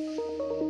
Música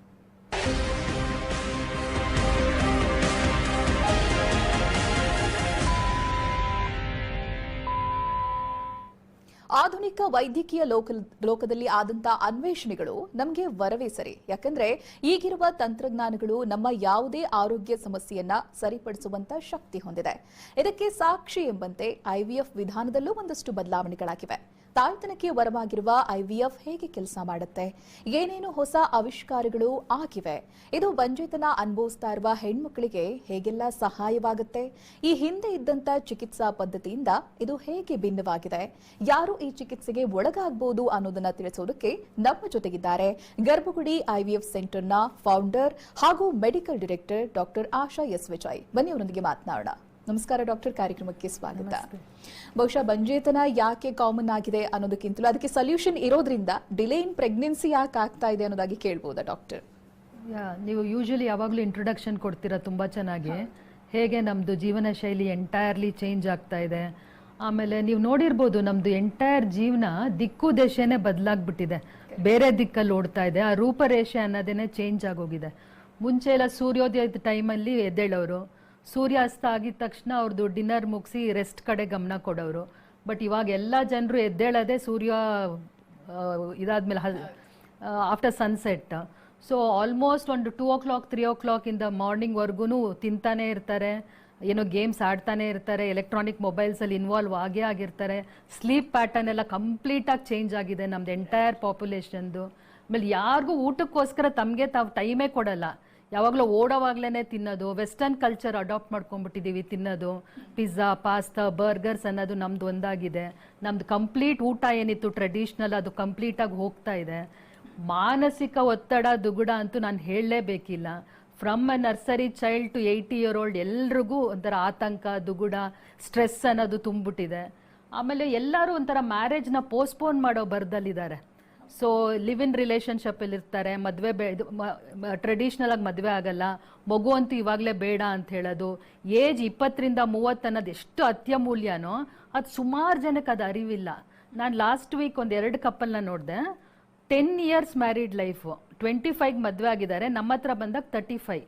ಆಧುನಿಕ ವೈದ್ಯಕೀಯ ಲೋಕ ಲೋಕದಲ್ಲಿ ಆದಂತ ಅನ್ವೇಷಣೆಗಳು ನಮಗೆ ವರವೇ ಸರಿ. ಯಾಕಂದ್ರೆ ಈಗಿರುವ ತಂತ್ರಜ್ಞಾನಗಳು ನಮ್ಮ ಯಾವುದೇ ಆರೋಗ್ಯ ಸಮಸ್ಯೆಯನ್ನ ಸರಿಪಡಿಸುವಂತ ಶಕ್ತಿ ಹೊಂದಿದೆ. ಇದಕ್ಕೆ ಸಾಕ್ಷಿ ಎಂಬಂತೆ ಐವಿಎಫ್ ವಿಧಾನದಲ್ಲೂ ಒಂದಷ್ಟು ಬದಲಾವಣೆಗಳಾಗಿವೆ. ತಾಯ್ತನಕ್ಕೆ ವರವಾಗಿರುವ ಐವಿಎಫ್ ಹೇಗೆ ಕೆಲಸ ಮಾಡುತ್ತೆ? ಏನೇನು ಹೊಸ ಆವಿಷ್ಕಾರಗಳು ಆಗಿವೆ? ಇದು ಬಂಜೇತನ ಅನುಭವಿಸ್ತಾ ಇರುವ ಹೆಣ್ಮಕ್ಕಳಿಗೆ ಹೇಗೆಲ್ಲ ಸಹಾಯವಾಗುತ್ತೆ? ಈ ಹಿಂದೆ ಇದ್ದಂತ ಚಿಕಿತ್ಸಾ ಪದ್ಧತಿಯಿಂದ ಇದು ಹೇಗೆ ಭಿನ್ನವಾಗಿದೆ? ಯಾರು ಈ ಚಿಕಿತ್ಸೆಗೆ ಒಳಗಾಗಬಹುದು ಅನ್ನೋದನ್ನ ತಿಳಿಸೋದಕ್ಕೆ ನಮ್ಮ ಜೊತೆಗಿದ್ದಾರೆ ಗರ್ಭಗುಡಿ ಐವಿಎಫ್ ಸೆಂಟರ್ನ ಫೌಂಡರ್ ಹಾಗೂ medical director doctor Asha S Vijay. ಬನ್ನಿ ಅವರೊಂದಿಗೆ ಮಾತನಾಡೋಣ. ನಮಸ್ಕಾರ ಡಾಕ್ಟರ್ ಕಾರ್ಯಕ್ರಮಕ್ಕೆ ಸ್ವಾಗತ. ಬಹುಶಃ ಬಂಜೇತನ ಯಾಕೆ ಕಾಮನ್ ಆಗಿದೆ ಅನ್ನೋದಕ್ಕಿಂತಲೂ ಅದಕ್ಕೆ ಸೊಲ್ಯೂಷನ್ ಇರೋದ್ರಿಂದ ಡಿಲೇ ಇನ್ ಪ್ರೆಗ್ನೆನ್ಸಿ ಯಾಕೆ ಆಗ್ತಾ ಇದೆ ಅನ್ನೋದಾಗಿ ಕೇಳ್ಬೋದಾ ಡಾಕ್ಟರ್? ಯಾ ನೀವು ಯೂಶಲಿ ಯಾವಾಗಲೂ ಇಂಟ್ರೊಡಕ್ಷನ್ ಕೊಡ್ತೀರಾ ತುಂಬ ಚೆನ್ನಾಗಿ. ಹೇಗೆ ನಮ್ಮದು ಜೀವನ ಶೈಲಿ ಎಂಟೈರ್ಲಿ ಚೇಂಜ್ ಆಗ್ತಾ ಇದೆ. ಆಮೇಲೆ ನೀವು ನೋಡಿರ್ಬೋದು ನಮ್ಮದು ಎಂಟೈರ್ ಜೀವನ ದಿಕ್ಕು ದೇಶನೇ ಬದಲಾಗ್ಬಿಟ್ಟಿದೆ. ಬೇರೆ ದಿಕ್ಕಲ್ಲಿ ಓಡ್ತಾ ಇದೆ. ಆ ರೂಪರೇಷೆ ಅನ್ನೋದೇನೆ ಚೇಂಜ್ ಆಗೋಗಿದೆ. ಮುಂಚೆ ಎಲ್ಲ ಸೂರ್ಯೋದಯದ ಟೈಮಲ್ಲಿ ಎದ್ದೇಳೋರು ಸೂರ್ಯಾಸ್ತ ಆಗಿದ ತಕ್ಷಣ ಅವ್ರದ್ದು ಡಿನ್ನರ್ ಮುಗಿಸಿ ರೆಸ್ಟ್ ಕಡೆ ಗಮನ ಕೊಡೋರು. ಬಟ್ ಇವಾಗ ಎಲ್ಲ ಜನರು ಎದ್ದೇಳೋದೇ ಸೂರ್ಯ ಇದಾದ್ಮೇಲೆ ಆಫ್ಟರ್ ಸನ್ಸೆಟ್ ಸೊ ಆಲ್ಮೋಸ್ಟ್ ಒಂದು two o'clock three o'clock ಇಂದ ಮಾರ್ನಿಂಗ್ವರೆಗೂ ತಿಂತಾನೆ ಇರ್ತಾರೆ. ಏನೋ ಗೇಮ್ಸ್ ಆಡ್ತಾನೆ ಇರ್ತಾರೆ ಎಲೆಕ್ಟ್ರಾನಿಕ್ ಮೊಬೈಲ್ಸಲ್ಲಿ ಇನ್ವಾಲ್ವ್ ಆಗೇ ಆಗಿರ್ತಾರೆ. ಸ್ಲೀಪ್ ಪ್ಯಾಟರ್ನ್ ಎಲ್ಲ ಕಂಪ್ಲೀಟಾಗಿ ಚೇಂಜ್ ಆಗಿದೆ ನಮ್ದು ಎಂಟೈರ್ ಪಾಪ್ಯುಲೇಷನ್ದು ಆಮೇಲೆ ಯಾರಿಗೂ ಊಟಕ್ಕೋಸ್ಕರ ತಮಗೆ ತಾವು ಟೈಮೇ ಕೊಡಲ್ಲ. ಯಾವಾಗಲೂ ಓಡೋವಾಗ್ಲೇ ತಿನ್ನೋದು. ವೆಸ್ಟರ್ನ್ ಕಲ್ಚರ್ ಅಡಾಪ್ಟ್ ಮಾಡ್ಕೊಂಡ್ಬಿಟ್ಟಿದ್ದೀವಿ ತಿನ್ನೋದು. ಪಿಜ್ಜಾ ಪಾಸ್ತಾ ಬರ್ಗರ್ಸ್ ಅನ್ನೋದು ನಮ್ದು ಒಂದಾಗಿದೆ. ನಮ್ದು ಕಂಪ್ಲೀಟ್ ಊಟ ಏನಿತ್ತು ಟ್ರೆಡಿಷ್ನಲ್ ಅದು ಕಂಪ್ಲೀಟಾಗಿ ಹೋಗ್ತಾ ಇದೆ. ಮಾನಸಿಕ ಒತ್ತಡ, ದುಗುಡ ಅಂತೂ ನಾನು ಹೇಳಲೇಬೇಕಿಲ್ಲ. From a nursery child to eighty year old ಎಲ್ರಿಗೂ ಒಂಥರ ಆತಂಕ, ದುಗುಡ ಸ್ಟ್ರೆಸ್ ಅನ್ನೋದು ತುಂಬಿಟ್ಟಿದೆ ಆಮೇಲೆ ಎಲ್ಲರೂ ಒಂಥರ ಮ್ಯಾರೇಜ್ನ ಪೋಸ್ಟ್ಪೋನ್ ಮಾಡೋ ಬರ್ದಲ್ಲಿದ್ದಾರೆ. ಸೊ ಲಿವ್ ಇನ್ ರಿಲೇಶನ್ಶಿಪ್ಪಲ್ಲಿ ಇರ್ತಾರೆ, ಮದುವೆ ಟ್ರೆಡಿಷ್ನಲ್ ಆಗಿ ಮದುವೆ ಆಗಲ್ಲ, ಮಗು ಅಂತೂ ಇವಾಗಲೇ ಬೇಡ ಅಂತ ಹೇಳೋದು. ಏಜ್ ಇಪ್ಪತ್ತರಿಂದ ಮೂವತ್ತು ಅನ್ನೋದು ಎಷ್ಟು ಅತ್ಯಮೂಲ್ಯನೋ, ಅದು ಸುಮಾರು ಜನಕ್ಕೆ ಅದು ಅರಿವಿಲ್ಲ. ನಾನು ಲಾಸ್ಟ್ ವೀಕ್ ಒಂದು ಎರಡು ಕಪ್ಪಲ್ನ ನೋಡಿದೆ. Ten years married life twenty ಫೈವ್ಗೆ ಮದುವೆ ಆಗಿದ್ದಾರೆ, ನಮ್ಮ ಹತ್ರ ಬಂದಾಗ ತರ್ಟಿ ಫೈವ್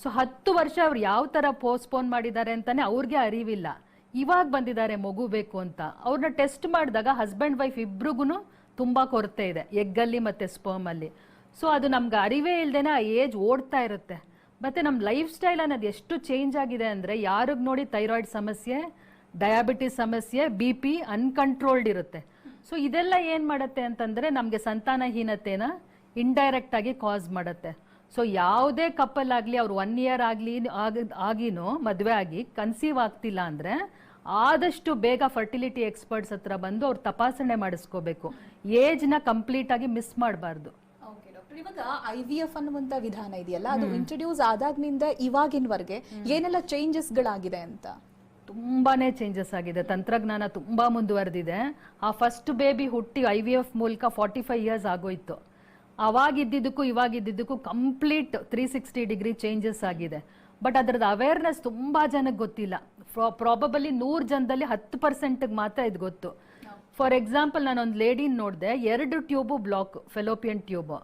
ಸೊ ಹತ್ತು ವರ್ಷ ಅವ್ರು ಯಾವ ಥರ ಪೋಸ್ಟ್ಪೋನ್ ಮಾಡಿದ್ದಾರೆ ಅಂತಲೇ ಅವ್ರಿಗೆ ಅರಿವಿಲ್ಲ. ಇವಾಗ ಬಂದಿದ್ದಾರೆ ಮಗು ಬೇಕು ಅಂತ. ಅವ್ರನ್ನ ಟೆಸ್ಟ್ ಮಾಡಿದಾಗ ಹಸ್ಬೆಂಡ್ ವೈಫ್ ಇಬ್ರಿಗೂ ತುಂಬ ಕೊರತೆ ಇದೆ, ಎಗ್ಗಲ್ಲಿ ಮತ್ತು ಸ್ಪರ್ಮಲ್ಲಿ ಸೊ ಅದು ನಮ್ಗೆ ಅರಿವೇ ಇಲ್ಲದೇನೆ ಆ ಏಜ್ ಓಡ್ತಾ ಇರುತ್ತೆ. ಮತ್ತು ನಮ್ಮ ಲೈಫ್ ಸ್ಟೈಲ್ ಅನ್ನೋದು ಎಷ್ಟು ಚೇಂಜ್ ಆಗಿದೆ ಅಂದರೆ ಯಾರಿಗೆ ನೋಡಿ ಥೈರಾಯ್ಡ್ ಸಮಸ್ಯೆ ಡಯಾಬಿಟಿಸ್ ಸಮಸ್ಯೆ ಬಿ ಪಿ ಅನ್ಕಂಟ್ರೋಲ್ಡ್ ಇರುತ್ತೆ. ಸೊ ಇದೆಲ್ಲ ಏನು ಮಾಡುತ್ತೆ ಅಂತಂದರೆ ನಮಗೆ ಸಂತಾನಹೀನತೆನ ಇಂಡೈರೆಕ್ಟ್ ಆಗಿ ಕಾಸ್ ಮಾಡುತ್ತೆ. ಸೊ ಯಾವುದೇ ಕಪ್ಪಲ್ ಆಗಲಿ, ಅವ್ರು ಒನ್ ಇಯರ್ ಆಗಲಿ ಆಗಿನೂ, ಮದುವೆ ಆಗಿ ಕನ್ಸೀವ್ ಆಗ್ತಿಲ್ಲ ಅಂದರೆ ಆದಷ್ಟು ಬೇಗ ಫರ್ಟಿಲಿಟಿ ಎಕ್ಸ್ಪರ್ಟ್ಸ್ ಹತ್ರ ಬಂದು ಅವ್ರು ತಪಾಸಣೆ ಮಾಡಿಸ್ಕೋಬೇಕು. ಏಜ್ನ ಕಂಪ್ಲೀಟ್ ಆಗಿ ಮಿಸ್ ಮಾಡಬಾರ್ದು. ಐ ವಿ ಎಫ್ ಅನ್ನುವಂತ ವಿಧಾನ ಇದೆಯಲ್ಲ ಅದು ಇಂಟ್ರೊಡ್ಯೂಸ್ ಆದಾಗ್ನಿಂದ ಇವಾಗಿನವರೆಗೆ ಏನೆಲ್ಲ ಚೇಂಜಸ್ ಗಳಾಗಿದೆ ಅಂತ? ತುಂಬಾನೇ ಚೇಂಜಸ್ ಆಗಿದೆ. ತಂತ್ರಜ್ಞಾನ ತುಂಬಾ ಮುಂದುವರೆದಿದೆ. ಆ ಫಸ್ಟ್ ಬೇಬಿ ಹುಟ್ಟಿ ಐ ವಿ ಎಫ್ ಮೂಲಕ ಫಾರ್ಟಿ ಫೈವ್ ಇಯರ್ಸ್ ಆಗೋಯ್ತು. ಅವಾಗಿದ್ದಕ್ಕೂ ಇವಾಗಿದ್ದಕ್ಕೂ complete three sixty degree changes ಆಗಿದೆ. ಬಟ್ ಅದರದ್ದು ಅವೇರ್ನೆಸ್ ತುಂಬಾ ಜನಕ್ಕೆ ಗೊತ್ತಿಲ್ಲ. ಪ್ರಾಬಬಲಿ ನೂರು ಜನದಲ್ಲಿ ಹತ್ತು ಪರ್ಸೆಂಟ್ಗೆ ಮಾತ್ರ ಇದು ಗೊತ್ತು. ಫಾರ್ ಎಕ್ಸಾಂಪಲ್ ಒಂದು ಲೇಡಿನ ನೋಡಿದೆ, ಎರಡು tube block fallopian tube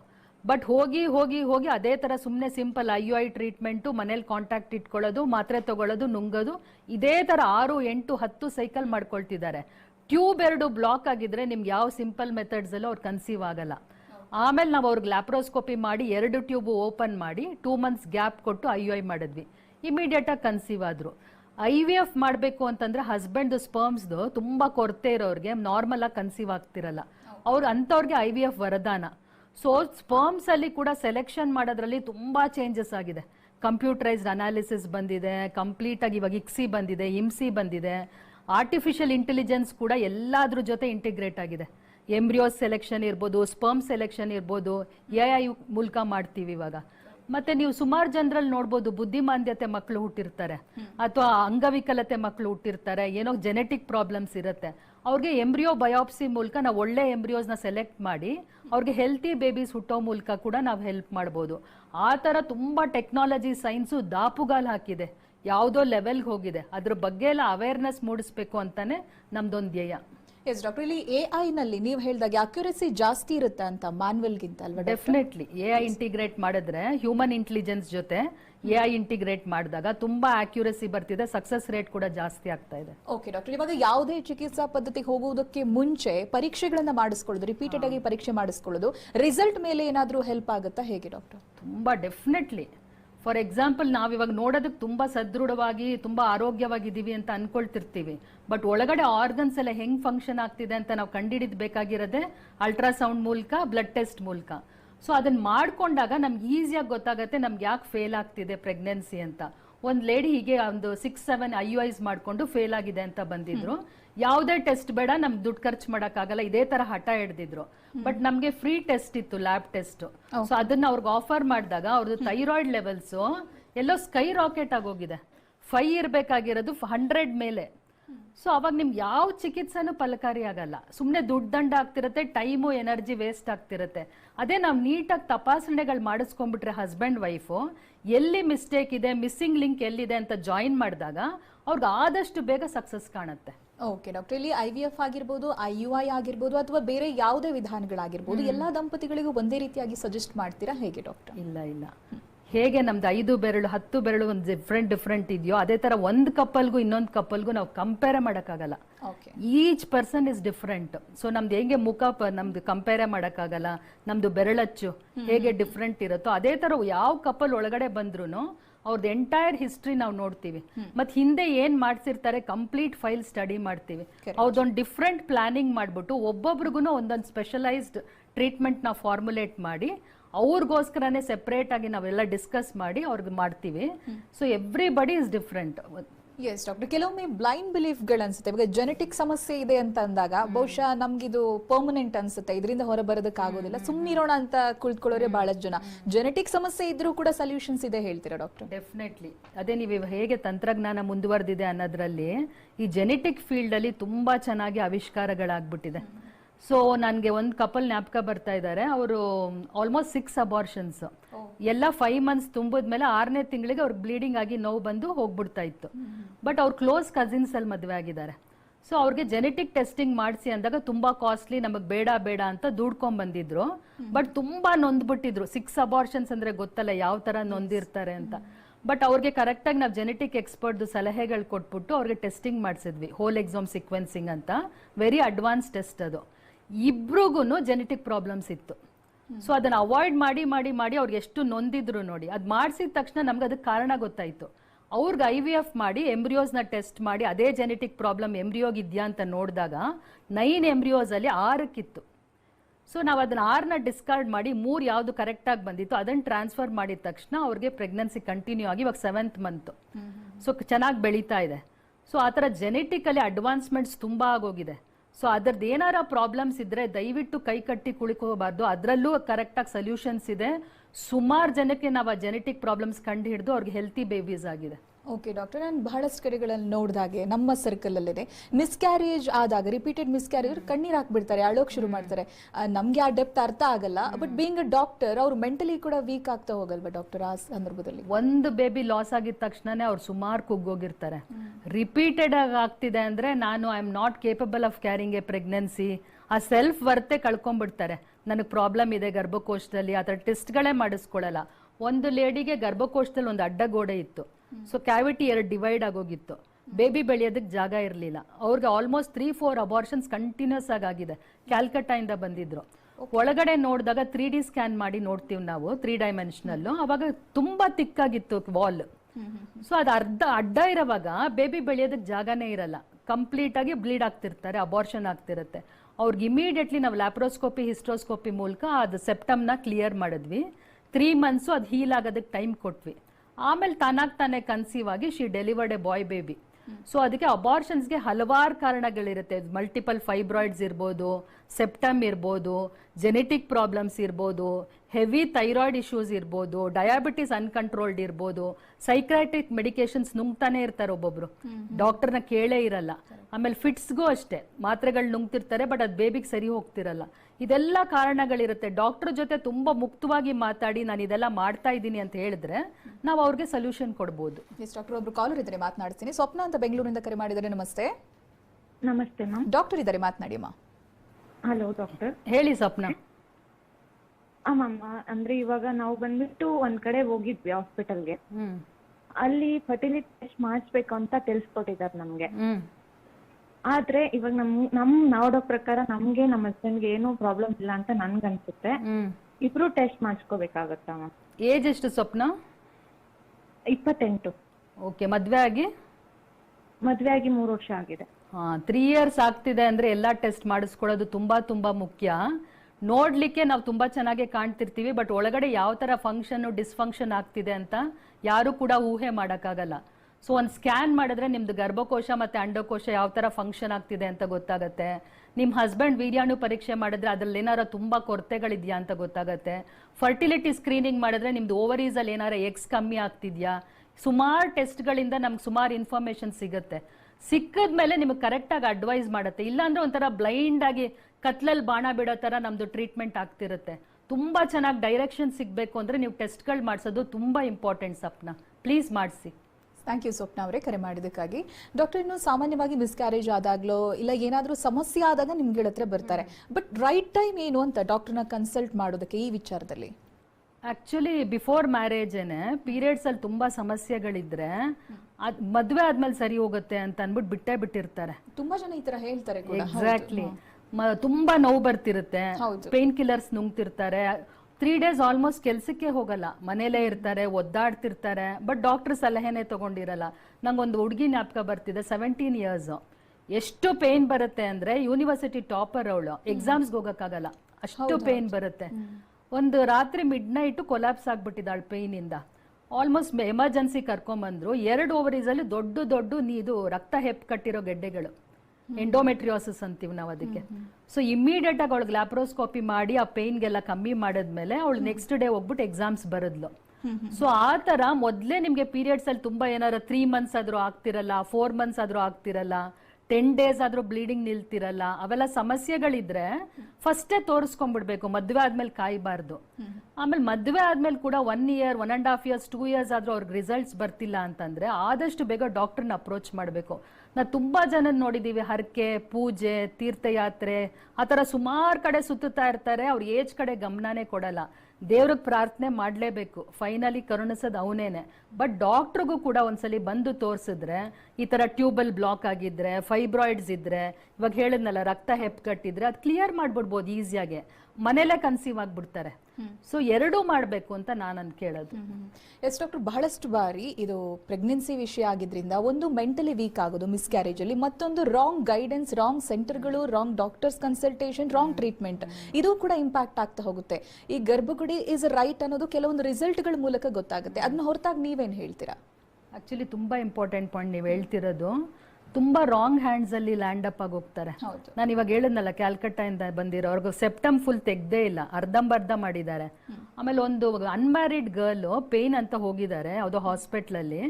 but ಹೋಗಿ ಹೋಗಿ ಹೋಗಿ ಅದೇ ಥರ ಸುಮ್ಮನೆ simple I U I treatment ಮನೇಲಿ ಕಾಂಟ್ಯಾಕ್ಟ್ ಇಟ್ಕೊಳ್ಳೋದು, ಮಾತ್ರೆ ತಗೊಳ್ಳೋದು ನುಂಗೋದು, ಇದೇ ಥರ ಆರು, ಎಂಟು, ಹತ್ತು ಸೈಕಲ್ ಮಾಡ್ಕೊಳ್ತಿದ್ದಾರೆ. ಟ್ಯೂಬ್ ಎರಡು ಬ್ಲಾಕ್ ಆಗಿದ್ರೆ ನಿಮ್ಗೆ ಯಾವ ಸಿಂಪಲ್ ಮೆಥಡ್ಸ್ ಎಲ್ಲ ಅವ್ರು ಕನ್ಸೀವ್ ಆಗಲ್ಲ. ಆಮೇಲೆ ನಾವು ಅವ್ರಿಗೆ ಲ್ಯಾಪ್ರೋಸ್ಕೋಪಿ ಮಾಡಿ ಎರಡು ಟ್ಯೂಬ್ ಓಪನ್ ಮಾಡಿ ಟೂ ಮಂತ್ಸ್ ಗ್ಯಾಪ್ ಕೊಟ್ಟು ಐ ಯು ಐ ಮಾಡಿದ್ವಿ. ಇಮಿಡಿಯೇಟಾಗಿ ಕನ್ಸೀವ್ ಆದರು. ಐ ವಿ ಎಫ್ ಮಾಡಬೇಕು ಅಂತಂದ್ರೆ ಹಸ್ಬೆಂಡ್ ಸ್ಪರ್ಮ್ಸ್ದು ತುಂಬ ಕೊರತೆ ಇರೋರಿಗೆ ನಾರ್ಮಲ್ ಆಗಿ ಕನ್ಸೀವ್ ಆಗ್ತಿರಲ್ಲ. ಅವ್ರು ಅಂಥವ್ರಿಗೆ ಐ ವಿ ಎಫ್ ವರದಾನ. ಸೊ ಸ್ಪರ್ಮ್ಸ್ ಅಲ್ಲಿ ಕೂಡ ಸೆಲೆಕ್ಷನ್ ಮಾಡೋದ್ರಲ್ಲಿ ತುಂಬಾ ಚೇಂಜಸ್ ಆಗಿದೆ. ಕಂಪ್ಯೂಟರೈಸ್ಡ್ ಅನಾಲಿಸಿಸ್ ಬಂದಿದೆ ಕಂಪ್ಲೀಟ್ ಆಗಿ ಇವಾಗ ಇಕ್ಸಿ ಬಂದಿದೆ ಇಮ್ಸಿ ಬಂದಿದೆ. ಆರ್ಟಿಫಿಷಿಯಲ್ ಇಂಟೆಲಿಜೆನ್ಸ್ ಕೂಡ ಎಲ್ಲಾದ್ರ ಜೊತೆ ಇಂಟಿಗ್ರೇಟ್ ಆಗಿದೆ. ಎಂಬ್ರಿಯೋಸ್ ಸೆಲೆಕ್ಷನ್ ಇರ್ಬೋದು ಸ್ಪರ್ಮ್ ಸೆಲೆಕ್ಷನ್ ಇರ್ಬೋದು ಎ ಐ ಮೂಲಕ ಮಾಡ್ತೀವಿ ಇವಾಗ. ಮತ್ತೆ ನೀವು ಸುಮಾರು ಜನರಲ್ಲಿ ನೋಡ್ಬೋದು ಬುದ್ಧಿಮಾಂದ್ಯತೆ ಮಕ್ಕಳು ಹುಟ್ಟಿರ್ತಾರೆ. ಅಥವಾ ಅಂಗವಿಕಲತೆ ಮಕ್ಕಳು ಹುಟ್ಟಿರ್ತಾರೆ ಏನೋ ಜೆನೆಟಿಕ್ ಪ್ರಾಬ್ಲಮ್ಸ್ ಇರುತ್ತೆ. ಅವ್ರಿಗೆ ಎಂಬ್ರಿಯೋ ಬಯೋಪ್ಸಿ ಮೂಲಕ ನಾವು ಒಳ್ಳೆ ಎಂಬ್ರಿಯೋಸ್ನ ಸೆಲೆಕ್ಟ್ ಮಾಡಿ ಅವ್ರಿಗೆ ಹೆಲ್ತಿ ಬೇಬೀಸ್ ಹುಟ್ಟೋ ಮೂಲಕ ಕೂಡ ನಾವು ಹೆಲ್ಪ್ ಮಾಡ್ಬೋದು. ಆ ಥರ ತುಂಬ ಟೆಕ್ನಾಲಜಿ ಸೈನ್ಸು ದಾಪುಗಾಲ್ ಹಾಕಿದೆ. ಯಾವುದೋ ಲೆವೆಲ್ಗೆ ಹೋಗಿದೆ. ಅದ್ರ ಬಗ್ಗೆ ಎಲ್ಲ ಅವೇರ್ನೆಸ್ ಮೂಡಿಸ್ಬೇಕು ಅಂತಾನೆ ನಮ್ದೊಂದು ಧ್ಯೇಯ. ಎಸ್ ಡಾಕ್ಟರ್ ಇಲ್ಲಿ ಎ ಐ ನಲ್ಲಿ ನೀವು ಹೇಳಿದಾಗ ಅಕ್ಯುರಸಿ ಜಾಸ್ತಿ ಇರುತ್ತೆ ಅಂತ ಗಿಂತ ಅಲ್ವಾ? ಡೆಫಿನೆಟ್ಲಿ ಎ ಐ ಇಂಟಿಗ್ರೇಟ್ ಮಾಡಿದ್ರೆ ಹ್ಯೂಮನ್ ಇಂಟೆಲಿಜೆನ್ಸ್ ಜೊತೆ ಎ ಐ ಇಂಟಿಗ್ರೇಟ್ ಮಾಡಿದಾಗ ತುಂಬಾ ಅಕ್ಯುರಸಿ ಬರ್ತಿದೆ ಸಕ್ಸಸ್ ರೇಟ್ ಕೂಡ ಜಾಸ್ತಿ ಆಗ್ತಾ ಇದೆ. ಓಕೆ ಡಾಕ್ಟರ್ ಇವಾಗ ಯಾವುದೇ ಚಿಕಿತ್ಸಾ ಪದ್ಧತಿಗೆ ಹೋಗುವುದಕ್ಕೆ ಮುಂಚೆ ಪರೀಕ್ಷೆಗಳನ್ನ ಮಾಡಿಸ್ಕೊಳ್ಳೋದು ರಿಪೀಟೆಡ್ ಆಗಿ ಪರೀಕ್ಷೆ ಮಾಡಿಸ್ಕೊಳ್ಳೋದು ರಿಸಲ್ಟ್ ಮೇಲೆ ಏನಾದರೂ ಹೆಲ್ಪ್ ಆಗುತ್ತಾ ಹೇಗೆ ಡಾಕ್ಟರ್? ತುಂಬಾ ಡೆಫಿನೆಟ್ಲಿ ಫಾರ್ ಎಕ್ಸಾಂಪಲ್ ನಾವು ಇವಾಗ ನೋಡೋದಕ್ಕೆ ತುಂಬಾ ಸದೃಢವಾಗಿ, ತುಂಬಾ ಆರೋಗ್ಯವಾಗಿದ್ದೀವಿ ಅಂತ ಅನ್ಕೊಳ್ತಿರ್ತೀವಿ. ಬಟ್ ಒಳಗಡೆ ಆರ್ಗನ್ಸ್ ಎಲ್ಲ ಹೆಂಗ್ ಫಂಕ್ಷನ್ ಆಗ್ತಿದೆ ಅಂತ ನಾವು ಕಂಡಿಡಿದ್ ಬೇಕಾಗಿರೋದೇ ಅಲ್ಟ್ರಾಸೌಂಡ್ ಮೂಲಕ ಬ್ಲಡ್ ಟೆಸ್ಟ್ ಮೂಲಕ. ಸೊ ಅದನ್ನ ಮಾಡ್ಕೊಂಡಾಗ ನಮ್ಗೆ ಈಸಿಯಾಗಿ ಗೊತ್ತಾಗತ್ತೆ ನಮ್ಗೆ ಯಾಕೆ ಫೇಲ್ ಆಗ್ತಿದೆ ಪ್ರೆಗ್ನೆನ್ಸಿ ಅಂತ. ಒಂದ್ ಲೇಡಿ ಹೀಗೆ ಒಂದು six seven I U I's ಮಾಡ್ಕೊಂಡು ಫೇಲ್ ಆಗಿದೆ ಅಂತ ಬಂದಿದ್ರು. ಯಾವುದೇ ಟೆಸ್ಟ್ ಬೇಡ ನಮ್ ದುಡ್ಡು ಖರ್ಚು ಮಾಡೋಕ್ಕಾಗಲ್ಲ ಇದೇ ತರ ಹಠ ಹಿಡ್ದಿದ್ರು ಬಟ್ ನಮಗೆ ಫ್ರೀ ಟೆಸ್ಟ್ ಇತ್ತು ಲ್ಯಾಬ್ ಟೆಸ್ಟ್ ಸೊ ಅದನ್ನ ಅವ್ರಿಗೆ ಆಫರ್ ಮಾಡಿದಾಗ ಅವ್ರದ್ದು ಥೈರಾಯ್ಡ್ ಲೆವೆಲ್ಸ್ ಎಲ್ಲೋ ಸ್ಕೈ ರಾಕೆಟ್ ಆಗೋಗಿದೆ. ಫೈ ಇರಬೇಕಾಗಿರೋದು ಹಂಡ್ರೆಡ್ ಮೇಲೆ. ಸೊ ಅವಾಗ ನಿಮ್ಗೆ ಯಾವ ಚಿಕಿತ್ಸೆನೂ ಫಲಕಾರಿ ಆಗಲ್ಲ. ಸುಮ್ಮನೆ ದುಡ್ಡು ದಂಡ ಆಗ್ತಿರತ್ತೆ ಟೈಮು ಎನರ್ಜಿ ವೇಸ್ಟ್ ಆಗ್ತಿರತ್ತೆ. ಅದೇ ನಾವು ನೀಟಾಗಿ ತಪಾಸಣೆಗಳು ಮಾಡಿಸ್ಕೊಂಡ್ಬಿಟ್ರೆ ಹಸ್ಬೆಂಡ್ ವೈಫು ಎಲ್ಲಿ ಮಿಸ್ಟೇಕ್ ಇದೆ ಮಿಸ್ಸಿಂಗ್ ಲಿಂಕ್ ಎಲ್ಲಿದೆ ಅಂತ ಜಾಯಿನ್ ಮಾಡಿದಾಗ ಅವ್ರಿಗೆ ಆದಷ್ಟು ಬೇಗ ಸಕ್ಸಸ್ ಕಾಣುತ್ತೆ. ಓಕೆ ಡಾಕ್ಟರ್ ಇಲ್ಲಿ ಐ ವಿ ಎಫ್ ಆಗಿರ್ಬೋದು ಐ ಯು ಐ ಆಗಿರ್ಬೋದು ಅಥವಾ ಬೇರೆ ಯಾವುದೇ ವಿಧಾನಗಳಾಗಿರ್ಬೋದು ಎಲ್ಲ ದಂಪತಿಗಳಿಗೂ ಒಂದೇ ರೀತಿಯಾಗಿ ಸಜೆಸ್ಟ್ ಮಾಡ್ತೀರಾ ಹೇಗೆ ಡಾಕ್ಟರ್ ಇಲ್ಲ ಇಲ್ಲ. ಹೇಗೆ ನಮ್ದು ಐದು ಬೆರಳು ಹತ್ತು ಬೆರಳು ಒಂದು ಡಿಫ್ರೆಂಟ್ ಡಿಫ್ರೆಂಟ್ ಇದೆಯೋ ಅದೇ ತರ ಒಂದ್ ಕಪ್ಪಲ್ಗೂ ಇನ್ನೊಂದು ಕಪ್ಪಲ್ಗೂ ನಾವು ಕಂಪೇರ್ ಮಾಡೋಕ್ಕಾಗಲ್ಲ. Each person is different so ನಮ್ದು ಹೆಂಗೆ ಮುಖ ನಮ್ದು ಕಂಪೇರ್ ಮಾಡೋಕ್ಕಾಗಲ್ಲ ನಮ್ದು ಬೆರಳಚ್ಚು ಹೇಗೆ ಡಿಫ್ರೆಂಟ್ ಇರುತ್ತೋ ಅದೇ ತರ ಯಾವ ಕಪಲ್ ಒಳಗಡೆ ಬಂದ್ರು ಅವ್ರದ್ದು ಎಂಟೈರ್ ಹಿಸ್ಟ್ರಿ ನಾವು ನೋಡ್ತೀವಿ. ಮತ್ತೆ ಹಿಂದೆ ಏನ್ ಮಾಡ್ಸಿರ್ತಾರೆ ಕಂಪ್ಲೀಟ್ ಫೈಲ್ ಸ್ಟಡಿ ಮಾಡ್ತೀವಿ. ಅವ್ರದ್ದೊಂದು ಡಿಫ್ರೆಂಟ್ ಪ್ಲಾನಿಂಗ್ ಮಾಡ್ಬಿಟ್ಟು ಒಬ್ಬೊಬ್ರಿಗೂ ಒಂದೊಂದು ಸ್ಪೆಷಲೈಸ್ಡ್ ಟ್ರೀಟ್ಮೆಂಟ್ ನಾವು ಫಾರ್ಮುಲೇಟ್ ಮಾಡಿ ಅವ್ರಿಗೋಸ್ಕರನೇ ಸೆಪರೇಟ್ ಆಗಿ ನಾವೆಲ್ಲ ಡಿಸ್ಕಸ್ ಮಾಡಿ ಅವ್ರಿಗೆ ಮಾಡ್ತೀವಿ. So everybody is different yes doctor ಕೆಲವೊಮ್ಮೆ ಬ್ಲೈಂಡ್ ಬಿಲೀಫ್ಗಳು ಅನ್ಸುತ್ತೆ. ಇವಾಗ ಜೆನೆಟಿಕ್ ಸಮಸ್ಯೆ ಇದೆ ಅಂತ ಅಂದಾಗ ಬಹುಶಃ ನಮ್ಗಿದು ಪರ್ಮನೆಂಟ್ ಅನ್ಸುತ್ತೆ. ಇದರಿಂದ ಹೊರ ಬರೋದಕ್ಕಾಗೋದಿಲ್ಲ. ಸುಮ್ಮನಿರೋಣ ಅಂತ ಕುಳಿತುಕೊಳ್ಳೋರೆ ಬಹಳಷ್ಟು ಜನ. ಜೆನೆಟಿಕ್ ಸಮಸ್ಯೆ ಇದ್ರೂ ಕೂಡ ಸೊಲ್ಯೂಷನ್ಸ್ ಇದೆ ಹೇಳ್ತೀರಾ ಡಾಕ್ಟರ್ ಡೆಫಿನೆಟ್ಲಿ ಅದೇ ನೀವು ಹೇಗೆ ತಂತ್ರಜ್ಞಾನ ಮುಂದುವರೆದಿದೆ ಅನ್ನೋದ್ರಲ್ಲಿ ಈ ಜೆನೆಟಿಕ್ ಫೀಲ್ಡ್ ಅಲ್ಲಿ ತುಂಬಾ ಚೆನ್ನಾಗಿ ಆವಿಷ್ಕಾರಗಳಾಗ್ಬಿಟ್ಟಿದೆ. ಸೊ ನನಗೆ ಒಂದು ಕಪಲ್ ಜ್ಞಾಪಕ ಬರ್ತಾ ಇದ್ದಾರೆ ಅವರು ಆಲ್ಮೋಸ್ಟ್ ಸಿಕ್ಸ್ ಅಬಾರ್ಷನ್ಸ್ ಎಲ್ಲ ಫೈವ್ ಮಂತ್ಸ್ ತುಂಬಿದ್ಮೇಲೆ ಆರನೇ ತಿಂಗಳಿಗೆ ಅವ್ರಿಗೆ ಬ್ಲೀಡಿಂಗ್ ಆಗಿ ನೋವು ಬಂದು ಹೋಗ್ಬಿಡ್ತಾ ಇತ್ತು. ಬಟ್ ಅವ್ರ ಕ್ಲೋಸ್ ಕಸಿನ್ಸ್ ಅಲ್ಲಿ ಮದುವೆ ಆಗಿದ್ದಾರೆ. ಸೊ ಅವ್ರಿಗೆ ಜೆನೆಟಿಕ್ ಟೆಸ್ಟಿಂಗ್ ಮಾಡಿಸಿ ಅಂದಾಗ ತುಂಬಾ ಕಾಸ್ಟ್ಲಿ ನಮಗೆ ಬೇಡ ಬೇಡ ಅಂತ ದುಡ್ಕೊಂಡ್ ಬಂದಿದ್ರು. ಬಟ್ ತುಂಬಾ ನೊಂದ್ಬಿಟ್ಟಿದ್ರು. ಸಿಕ್ಸ್ ಅಬಾರ್ಷನ್ಸ್ ಅಂದ್ರೆ ಗೊತ್ತಲ್ಲ ಯಾವ ತರ ನೊಂದಿರ್ತಾರೆ ಅಂತ. ಬಟ್ ಅವ್ರಿಗೆ ಕರೆಕ್ಟಾಗಿ ನಾವು ಜೆನೆಟಿಕ್ ಎಕ್ಸ್ಪರ್ಟ್ದು ಸಲಹೆಗಳು ಕೊಟ್ಬಿಟ್ಟು ಅವ್ರಿಗೆ ಟೆಸ್ಟಿಂಗ್ ಮಾಡಿಸಿದ್ವಿ. ಹೋಲ್ ಎಕ್ಸಾಮ್ ಸಿಕ್ವೆನ್ಸಿಂಗ್ ಅಂತ. ವೆರಿ ಅಡ್ವಾನ್ಸ್ ಟೆಸ್ಟ್ ಅದು. ಇಬ್ರಿಗೂ ಜೆನೆಟಿಕ್ ಪ್ರಾಬ್ಲಮ್ಸ್ ಇತ್ತು. ಸೊ ಅದನ್ನ ಅವಾಯ್ಡ್ ಮಾಡಿ ಮಾಡಿ ಮಾಡಿ ಅವ್ರಿಗೆ ಎಷ್ಟು ನೊಂದಿದ್ರು ನೋಡಿ ಅದು ಮಾಡಿಸಿದ ತಕ್ಷಣ ನಮ್ಗೆ ಅದಕ್ಕೆ ಕಾರಣ ಗೊತ್ತಾಯ್ತು. ಅವ್ರಿಗೆ ಐ ವಿ ಎಫ್ ಮಾಡಿ ಎಂಬ್ರಿಯೋಸ್ನ ಟೆಸ್ಟ್ ಮಾಡಿ ಅದೇ ಜೆನೆಟಿಕ್ ಪ್ರಾಬ್ಲಮ್ ಎಂಬ್ರಿಯೋಗ್ ಇದೆಯಾ ಅಂತ ನೋಡಿದಾಗ ನೈನ್ ಎಂಬ್ರಿಯೋಸ್ ಅಲ್ಲಿ ಆರಕ್ಕಿತ್ತು. ಸೊ ನಾವು ಅದನ್ನ ಆರ್ನ ಡಿಸ್ಕಾರ್ಡ್ ಮಾಡಿ ಮೂರು ಯಾವುದು ಕರೆಕ್ಟಾಗಿ ಬಂದಿತ್ತು ಅದನ್ನ ಟ್ರಾನ್ಸ್ಫರ್ ಮಾಡಿದ ತಕ್ಷಣ ಅವ್ರಿಗೆ ಪ್ರೆಗ್ನೆನ್ಸಿ ಕಂಟಿನ್ಯೂ ಆಗಿ ಇವಾಗ ಸೆವೆಂತ್ ಮಂತ್ ಸೊ ಚೆನ್ನಾಗಿ ಬೆಳೀತಾ ಇದೆ. ಸೊ ಆ ಥರ ಜೆನೆಟಿಕಲಿ ಅಡ್ವಾನ್ಸ್ಮೆಂಟ್ಸ್ ತುಂಬ ಆಗೋಗಿದೆ. ಸೊ ಅದರದ್ದು ಏನಾರ ಪ್ರಾಬ್ಲಮ್ಸ್ ಇದ್ರೆ ದಯವಿಟ್ಟು ಕೈ ಕಟ್ಟಿ ಕುಳಿಕೋಬಾರ್ದು. ಅದರಲ್ಲೂ ಕರೆಕ್ಟಾಗಿ ಸೊಲ್ಯೂಷನ್ಸ್ ಇದೆ. ಸುಮಾರು ಜನಕ್ಕೆ ನಾವು ಆ ಜೆನೆಟಿಕ್ ಪ್ರಾಬ್ಲಮ್ಸ್ ಕಂಡು ಹಿಡಿದು ಅವ್ರಿಗೆ ಹೆಲ್ತಿ ಬೇಬೀಸ್ ಆಗಿದೆ. ಓಕೆ ಡಾಕ್ಟರ್ ನಾನು ಬಹಳಷ್ಟು ಕಡೆಗಳಲ್ಲಿ ನೋಡಿದಾಗೆ ನಮ್ಮ ಸರ್ಕಲ್ ಮಿಸ್ ಮಿಸ್ಕ್ಯಾರೇಜ್ ಆದಾಗ ರಿಪೀಟೆಡ್ ಮಿಸ್ಕ್ಯಾರೇಜ್ ಕಣ್ಣೀರ್ ಹಾಕ್ಬಿಡ್ತಾರೆ ಅಳೋಕೆ ಶುರು ಮಾಡ್ತಾರೆ. ನಮಗೆ ಆ ಡೆಪ್ತ್ ಅರ್ಥ ಆಗಲ್ಲ ಬಟ್ ಬೀಂಗ್ ಅ ಡಾಕ್ಟರ್ ಅವ್ರು ಮೆಂಟಲಿ ಕೂಡ ವೀಕ್ ಆಗ್ತಾ ಹೋಗಲ್ವಾ ಡಾಕ್ಟರ್ ಆ ಸಂದರ್ಭದಲ್ಲಿ? ಒಂದು ಬೇಬಿ ಲಾಸ್ ಆಗಿದ ತಕ್ಷಣನೇ ಅವ್ರು ಸುಮಾರು ಕುಗ್ಗೋಗಿರ್ತಾರೆ. ರಿಪೀಟೆಡ್ ಆಗಿ ಆಗ್ತಿದೆ ಅಂದರೆ ನಾನು I am not capable of carrying a pregnancy ಆ ಸೆಲ್ಫ್ ವರ್ತೆ ಕಳ್ಕೊಂಡ್ಬಿಡ್ತಾರೆ ನನಗೆ ಪ್ರಾಬ್ಲಮ್ ಇದೆ ಗರ್ಭಕೋಶದಲ್ಲಿ ಆ ಥರ ಟೆಸ್ಟ್ಗಳೇ ಮಾಡಿಸ್ಕೊಳ್ಳಲ್ಲ ಒಂದು ಲೇಡಿಗೆ ಗರ್ಭಕೋಶದಲ್ಲಿ ಒಂದು ಅಡ್ಡಗೋಡೆ ಇತ್ತು. ಸೊ ಕ್ಯಾವಿಟಿ ಎರಡು ಡಿವೈಡ್ ಆಗೋಗಿತ್ತು. ಬೇಬಿ ಬೆಳೆಯೋದಕ್ಕೆ ಜಾಗ ಇರಲಿಲ್ಲ. ಅವ್ರಿಗೆ almost three four abortions continues ಆಗಿ ಆಗಿದೆ. ಕ್ಯಾಲ್ಕಟ್ಟಾಯಿಂದ ಬಂದಿದ್ರು. ಒಳಗಡೆ ನೋಡಿದಾಗ ತ್ರೀ ಡಿ ಸ್ಕ್ಯಾನ್ ಮಾಡಿ ನೋಡ್ತೀವಿ ನಾವು ತ್ರೀ ಡೈಮೆನ್ಷನಲ್ ಅವಾಗ ತುಂಬಾ ತಿಕ್ಕಾಗಿತ್ತು ವಾಲ್ ಸೊ ಅದು ಅರ್ಧ ಅಡ್ಡ ಇರೋವಾಗ ಬೇಬಿ ಬೆಳೆಯೋದಕ್ಕೆ ಜಾಗನೇ ಇರಲ್ಲ. ಕಂಪ್ಲೀಟ್ ಆಗಿ ಬ್ಲೀಡ್ ಆಗ್ತಿರ್ತಾರೆ ಅಬಾರ್ಷನ್ ಆಗ್ತಿರುತ್ತೆ. ಅವ್ರಿಗೆ ಇಮಿಡಿಯೇಟ್ಲಿ ನಾವು ಲ್ಯಾಪ್ರೋಸ್ಕೋಪಿ ಹಿಸ್ಟ್ರೋಸ್ಕೋಪಿ ಮೂಲಕ ಅದು ಸೆಪ್ಟಮ್ನ ಕ್ಲಿಯರ್ ಮಾಡಿದ್ವಿ. ತ್ರೀ ಮಂತ್ಸು ಅದು ಹೀಲ್ ಆಗೋದಕ್ಕೆ ಟೈಮ್ ಕೊಟ್ವಿ. ಆಮೇಲೆ ತಾನಾಗ್ ತಾನೇ ಕನ್ಸೀವ್ ಆಗಿ she delivered a boy baby. So ಅದಕ್ಕೆ ಅಬಾರ್ಷನ್ಸ್ಗೆ ಹಲವಾರು ಕಾರಣಗಳಿರುತ್ತೆ. ಮಲ್ಟಿಪಲ್ ಫೈಬ್ರಾಯ್ಡ್ಸ್ ಇರ್ಬೋದು ಸೆಪ್ಟಮ್ ಇರ್ಬೋದು ಜೆನೆಟಿಕ್ ಪ್ರಾಬ್ಲಮ್ಸ್ ಇರ್ಬೋದು ಹೆವಿ ಥೈರಾಯ್ಡ್ ಇಶ್ಯೂಸ್ ಇರ್ಬೋದು ಡಯಾಬಿಟಿಸ್ ಅನ್ಕಂಟ್ರೋಲ್ಡ್ ಇರ್ಬೋದು ಸೈಕ್ರಾಟಿಕ್ ಮೆಡಿಕೇಶನ್ಸ್ ನುಂಗ್ತಾನೆ ಇರ್ತಾರೆ ಒಬ್ಬೊಬ್ರು. ಡಾಕ್ಟರ್ನ ಕೇಳೇ ಇರಲ್ಲ. ಆಮೇಲೆ ಫಿಟ್ಸ್ಗೂ ಅಷ್ಟೇ. ಮಾತ್ರೆಗಳು ನುಂಗ್ತಿರ್ತಾರೆ ಬಟ್ ಅದು ಬೇಬಿಗೆ ಸರಿ ಹೋಗ್ತಿರಲ್ಲ. ಇದೆಲ್ಲ ಕಾರಣಗಳಿರುತ್ತೆ. ಡಾಕ್ಟರ್ ಜೊತೆ ತುಂಬಾ ಮುಕ್ತವಾಗಿ ಮಾತಾಡಿ ನಾನು ಇದೆಲ್ಲ ಮಾಡ್ತಾ ಇದ್ದೀನಿ ಅಂತ ಹೇಳಿದ್ರೆ ನಾವು ಅವ್ರಿಗೆ ಸೊಲ್ಯೂಷನ್ ಕೊಡ್ಬೋದು. ಎಸ್ ಡಾಕ್ಟರ್ ಒಬ್ರು ಕಾಲರ್ ಇದ್ದಾರೆ ಮಾತನಾಡ್ತೀನಿ. ಸ್ವಪ್ನ ಅಂತ ಬೆಂಗಳೂರಿಂದ ಕರೆ ಮಾಡಿದರೆ ನಮಸ್ತೆ. ನಮಸ್ತೆ ಮ್ಯಾಮ್. ಡಾಕ್ಟರ್ ಇದ್ದಾರೆ ಮಾತನಾಡಿ ಅಮ್ಮ. ಹಲೋ ಡಾಕ್ಟರ್ ಹೇಳಿ ಸ್ವಪ್ನ. ಆ ಮ್ಯಾಮ್ ಅಂದ್ರೆ ಇವಾಗ ನಾವು ಬಂದ್ಬಿಟ್ಟು ಒಂದ್ ಕಡೆ ಹೋಗಿದ್ವಿ ಹಾಸ್ಪಿಟಲ್ಗೆ ಹ್ಮ್. ಅಲ್ಲಿ ಫರ್ಟಿಲಿಟಿ ಟೆಸ್ಟ್ ಮಾಡಿಸ್ಬೇಕು ಅಂತ ತಿಳಿಸ್ಕೊಟ್ಟಿದ್ದಾರೆ ನಮ್ಗೆ. ಹ್ಮ್. ಆದ್ರೆ ಇವಾಗ ನಮ್ ನಮ್ ನೋಡೋ ಪ್ರಕಾರ ನಮ್ಗೆ ನಮ್ಮ ಹಸ್ಬೆಂಡ್ಗೆ ಏನೂ ಪ್ರಾಬ್ಲಮ್ ಇಲ್ಲ ಅಂತ ನನ್ಗ್ ಅನ್ಸುತ್ತೆ. ಹ್ಮ್. ಇಬ್ರು ಟೆಸ್ಟ್ ಮಾಡಿಸ್ಕೋಬೇಕಾಗತ್ತಾ? ಮ್ಯಾಮ್ ಏಜ್ ಎಷ್ಟು ಸ್ವಪ್ನ? ಇಪ್ಪತ್ತೆಂಟು. ಓಕೆ ಮದ್ವೆ ಆಗಿ? ಮದ್ವೆ ಆಗಿ ಮೂರು ವರ್ಷ ಆಗಿದೆ. ಹಾ ತ್ರೀ ಇಯರ್ಸ್ ಆಗ್ತಿದೆ ಅಂದ್ರೆ ಎಲ್ಲಾ ಟೆಸ್ಟ್ ಮಾಡಿಸ್ಕೊಳ್ಳೋದು ತುಂಬಾ ತುಂಬಾ ಮುಖ್ಯ. ನೋಡ್ಲಿಕ್ಕೆ ನಾವು ತುಂಬಾ ಚೆನ್ನಾಗಿ ಕಾಣ್ತಿರ್ತೀವಿ ಬಟ್ ಒಳಗಡೆ ಯಾವ ತರ ಫಂಕ್ಷನ್ ಡಿಸ್ಫಂಕ್ಷನ್ ಆಗ್ತಿದೆ ಅಂತ ಯಾರು ಕೂಡ ಊಹೆ ಮಾಡೋಕ್ಕಾಗಲ್ಲ. ಸೊ ಒಂದು ಸ್ಕ್ಯಾನ್ ಮಾಡಿದ್ರೆ ನಿಮ್ದು ಗರ್ಭಕೋಶ ಮತ್ತೆ ಅಂಡಕೋಶ ಯಾವ ತರ ಫಂಕ್ಷನ್ ಆಗ್ತಿದೆ ಅಂತ ಗೊತ್ತಾಗತ್ತೆ. ನಿಮ್ಮ ಹಸ್ಬೆಂಡ್ ವೀರ್ಯಾಣು ಪರೀಕ್ಷೆ ಮಾಡಿದ್ರೆ ಅದ್ರಲ್ಲಿ ಏನಾರ ತುಂಬಾ ಕೊರತೆಗಳಿದ್ಯಾ ಅಂತ ಗೊತ್ತಾಗತ್ತೆ. ಫರ್ಟಿಲಿಟಿ ಸ್ಕ್ರೀನಿಂಗ್ ಮಾಡಿದ್ರೆ ನಿಮ್ದು ಓವರೀಸ್ ಅಲ್ಲಿ ಏನಾರ ಎಕ್ಸ್ ಕಮ್ಮಿ ಆಗ್ತಿದ್ಯಾ? ಸುಮಾರು ಟೆಸ್ಟ್ಗಳಿಂದ ನಮ್ಗೆ ಸುಮಾರು ಇನ್ಫಾರ್ಮೇಶನ್ ಸಿಗುತ್ತೆ. ಸಿಕ್ಕದ ಮೇಲೆ ನಿಮಗೆ ಕರೆಕ್ಟಾಗಿ ಅಡ್ವೈಸ್ ಮಾಡುತ್ತೆ. ಇಲ್ಲಾಂದ್ರೆ ಒಂಥರ ಬ್ಲೈಂಡ್ ಆಗಿ ಕತ್ಲಲ್ಲಿ ಬಾಣ ಬಿಡೋ ಥರ ನಮ್ದು ಟ್ರೀಟ್ಮೆಂಟ್ ಆಗ್ತಿರುತ್ತೆ. ತುಂಬಾ ಚೆನ್ನಾಗಿ ಡೈರೆಕ್ಷನ್ ಸಿಗಬೇಕು ಅಂದ್ರೆ ನೀವು ಟೆಸ್ಟ್ಗಳು ಮಾಡಿಸೋದು ತುಂಬಾ ಇಂಪಾರ್ಟೆಂಟ್ ಸಪ್ನ. ಪ್ಲೀಸ್ ಮಾಡಿಸಿ. ಥ್ಯಾಂಕ್ ಯು ಸ್ವಪ್ನ ಅವರೇ ಕರೆ ಮಾಡಿದ್ದಕ್ಕಾಗಿ. ಡಾಕ್ಟರ್ ಇನ್ನು ಸಾಮಾನ್ಯವಾಗಿ ಮಿಸ್ಕ್ಯಾರೇಜ್ ಆದಾಗಲೋ ಇಲ್ಲ ಏನಾದರೂ ಸಮಸ್ಯೆ ಆದಾಗ ನಿಮ್ಗೆ ಹತ್ರ ಬರ್ತಾರೆ. ಬಟ್ ರೈಟ್ ಟೈಮ್ ಏನು ಅಂತ ಡಾಕ್ಟರ್ನ ಕನ್ಸಲ್ಟ್ ಮಾಡೋದಕ್ಕೆ ಈ ವಿಚಾರದಲ್ಲಿ? ಆಕ್ಚುಲಿ ಬಿಫೋರ್ ಮ್ಯಾರೇಜೇನೆ ಪೀರಿಯಡ್ಸಲ್ಲಿ ತುಂಬ ಸಮಸ್ಯೆಗಳಿದ್ರೆ ಅದು ಮದುವೆ ಆದ್ಮೇಲೆ ಸರಿ ಹೋಗುತ್ತೆ ಅಂತ ಅಂದ್ಬಿಟ್ಟು ಬಿಟ್ಟೇ ಬಿಟ್ಟಿರ್ತಾರೆ. ತುಂಬಾ ಜನ ಈ ತರ ಹೇಳ್ತಾರೆ ಎಕ್ಸಾಕ್ಟ್ಲಿ ತುಂಬಾ ನೋವು ಬರ್ತಿರುತ್ತೆ. ಪೇನ್ ಕಿಲ್ಲರ್ಸ್ ನುಂಗ್ತಿರ್ತಾರೆ. ತ್ರೀ ಡೇಸ್ ಆಲ್ಮೋಸ್ಟ್ ಕೆಲ್ಸಕ್ಕೆ ಹೋಗಲ್ಲ. ಮನೇಲೇ ಇರ್ತಾರೆ ಒದ್ದಾಡ್ತಿರ್ತಾರೆ ಬಟ್ ಡಾಕ್ಟರ್ ಸಲಹೆನೆ ತಗೊಂಡಿರಲ್ಲ. ನಂಗೊಂದು ಹುಡುಗಿ ಜ್ಞಾಪಕ ಬರ್ತಿದೆ ಸೆವೆಂಟೀನ್ ಇಯರ್ಸ್ ಎಷ್ಟು ಪೇನ್ ಬರುತ್ತೆ ಅಂದ್ರೆ ಯೂನಿವರ್ಸಿಟಿ ಟಾಪರ್ ಅವಳು. ಎಕ್ಸಾಮ್ಸ್ಗೆ ಹೋಗಕ್ಕಾಗಲ್ಲ. ಅಷ್ಟು ಪೇನ್ ಬರುತ್ತೆ. ಒಂದು ರಾತ್ರಿ ಮಿಡ್ ನೈಟ್ ಕೊಲಾಪ್ಸ್ ಆಗ್ಬಿಟ್ಟಿದ್ದಾಳ ಪೇನ್ ಇಂದ. ಆಲ್ಮೋಸ್ಟ್ ಎಮರ್ಜೆನ್ಸಿ ಕರ್ಕೊಂಬಂದ್ರು. ಎರಡು ಓವರೀಸಲ್ಲಿ ದೊಡ್ಡ ದೊಡ್ಡ ನೀದು ರಕ್ತ ಹೆಪ್ ಕಟ್ಟಿರೋ ಗೆಡ್ಡೆಗಳು. ಎಂಡೋಮೆಟ್ರಿಯೋಸಿಸ್ ಅಂತೀವಿ ನಾವು ಅದಕ್ಕೆ. ಸೊ ಇಮಿಡಿಯೇಟ್ ಆಗಿ ಅವಳಿಗೆ ಲ್ಯಾಪ್ರೋಸ್ಕೋಪಿ ಮಾಡಿ ಆ ಪೇನ್ಗೆಲ್ಲ ಕಮ್ಮಿ ಮಾಡಿದ್ಮೇಲೆ ಅವಳು ನೆಕ್ಸ್ಟ್ ಡೇ ಹೋಗ್ಬಿಟ್ಟು ಎಕ್ಸಾಮ್ಸ್ ಬರದ್ಲು. ಸೊ ಆ ತರ ಮೊದಲೇ ನಿಮ್ಗೆ ಪೀರಿಯಡ್ಸ್ ಅಲ್ಲಿ ತುಂಬಾ ಏನಾದ್ರು ತ್ರೀ ಮಂತ್ಸ್ ಆದ್ರೂ ಆಗ್ತಿರಲ್ಲ ಫೋರ್ ಮಂತ್ಸ್ ಆದ್ರೂ ಆಗ್ತಿರಲ್ಲ ಟೆನ್ ಡೇಸ್ ಆದ್ರೂ ಬ್ಲೀಡಿಂಗ್ ನಿಲ್ತಿರಲ್ಲ ಅವೆಲ್ಲ ಸಮಸ್ಯೆಗಳಿದ್ರೆ ಫಸ್ಟೇ ತೋರಿಸ್ಕೊಂಡ್ಬಿಡ್ಬೇಕು ಮದ್ವೆ ಆದ್ಮೇಲೆ ಕಾಯಬಾರ್ದು. ಆಮೇಲೆ ಮದ್ವೆ ಆದ್ಮೇಲೆ ಕೂಡ one year one and half years two years ಆದ್ರೂ ಅವ್ರಿಗೆ ರಿಸಲ್ಟ್ಸ್ ಬರ್ತಿಲ್ಲ ಅಂತಂದ್ರೆ ಆದಷ್ಟು ಬೇಗ ಡಾಕ್ಟರ್ನ ಅಪ್ರೋಚ್ ಮಾಡಬೇಕು. ನಾ ತುಂಬ ಜನ ನೋಡಿದ್ದೀವಿ ಹರಕೆ, ಪೂಜೆ, ತೀರ್ಥಯಾತ್ರೆ, ಆ ಥರ ಸುಮಾರು ಕಡೆ ಸುತ್ತುತ್ತಾ ಇರ್ತಾರೆ. ಅವ್ರ ಏಜ್ ಕಡೆ ಗಮನನೇ ಕೊಡಲ್ಲ. ದೇವ್ರಿಗೆ ಪ್ರಾರ್ಥನೆ ಮಾಡಲೇಬೇಕು. ಫೈನಲಿ ಕರುಣಿಸೋದು ಅವನೇನೆ. ಬಟ್ ಡಾಕ್ಟ್ರಿಗೂ ಕೂಡ ಒಂದ್ಸಲಿ ಬಂದು ತೋರಿಸಿದ್ರೆ, ಈ ಥರ ಟ್ಯೂಬಲ್ ಬ್ಲಾಕ್ ಆಗಿದ್ರೆ, ಫೈಬ್ರಾಯ್ಡ್ಸ್ ಇದ್ರೆ, ಇವಾಗ ಹೇಳಿದ್ನಲ್ಲ, ರಕ್ತ ಹೆಪ್ಕಟ್ಟಿದ್ರೆ ಅದು ಕ್ಲಿಯರ್ ಮಾಡಿಬಿಡ್ಬೋದು ಈಸಿಯಾಗೆ. ಮನೇಲೇ ಕನ್ಸೀವ್ ಆಗ್ಬಿಡ್ತಾರೆ. ಸೊ ಎರಡೂ ಮಾಡಬೇಕು ಅಂತ ನಾನು ಅನ್ ಕೇಳೋದು ಎಸ್ ಡಾಕ್ಟರ್ ಬಹಳಷ್ಟು ಬಾರಿ ಇದು ಪ್ರೆಗ್ನೆನ್ಸಿ ವಿಷಯ ಆಗಿದ್ರಿಂದ ಒಂದು ಮೆಂಟಲಿ ವೀಕ್ ಆಗೋದು ಮಿಸ್ಕ್ಯಾರೇಜ್ ಅಲ್ಲಿ. ಮತ್ತೊಂದು wrong guidance wrong ಸೆಂಟರ್ಗಳು wrong doctors consultation wrong treatment ಇದು ಕೂಡ ಇಂಪ್ಯಾಕ್ಟ್ ಆಗ್ತಾ ಹೋಗುತ್ತೆ. ಈ ಗರ್ಭಗುಡಿ ಇಸ್ ರೈಟ್ ಅನ್ನೋದು ಕೆಲವೊಂದು ರಿಸಲ್ಟ್ಗಳ ಮೂಲಕ ಗೊತ್ತಾಗುತ್ತೆ. ಅದನ್ನ ಹೊರತಾಗಿ ನೀವೇನು ಹೇಳ್ತೀರಾ? ಆಕ್ಚುಲಿ ತುಂಬಾ ಇಂಪಾರ್ಟೆಂಟ್ ಪಾಯಿಂಟ್ ನೀವು ಹೇಳ್ತಿರೋದು. ತುಂಬಾ ರಾಂಗ್ ಹ್ಯಾಂಡ್ಸ್ ಅಲ್ಲಿ ಲ್ಯಾಂಡ್ ಅಪ್ ಆಗಿ ಹೋಗ್ತಾರೆ. ನಾನು ಇವಾಗ ಹೇಳಿದ್ನಲ್ಲ ಕ್ಯಾಲ್ಕಟ್ಟಾ ಇಂದ ಬಂದಿರೋ ಅವ್ರಿಗೆ ಸೆಪ್ಟಮ್ ಫುಲ್ ತೆಗ್ದೇ ಇಲ್ಲ ಅರ್ಧಂಬರ್ಧ ಮಾಡಿದ್ದಾರೆ. ಆಮೇಲೆ ಒಂದು ಅನ್ಮ್ಯಾರಿಡ್ ಗರ್ಲ್ ಪೇನ್ ಅಂತ ಹೋಗಿದ್ದಾರೆ ಯಾವುದೋ ಹಾಸ್ಪಿಟ್ಲಲ್ಲಿ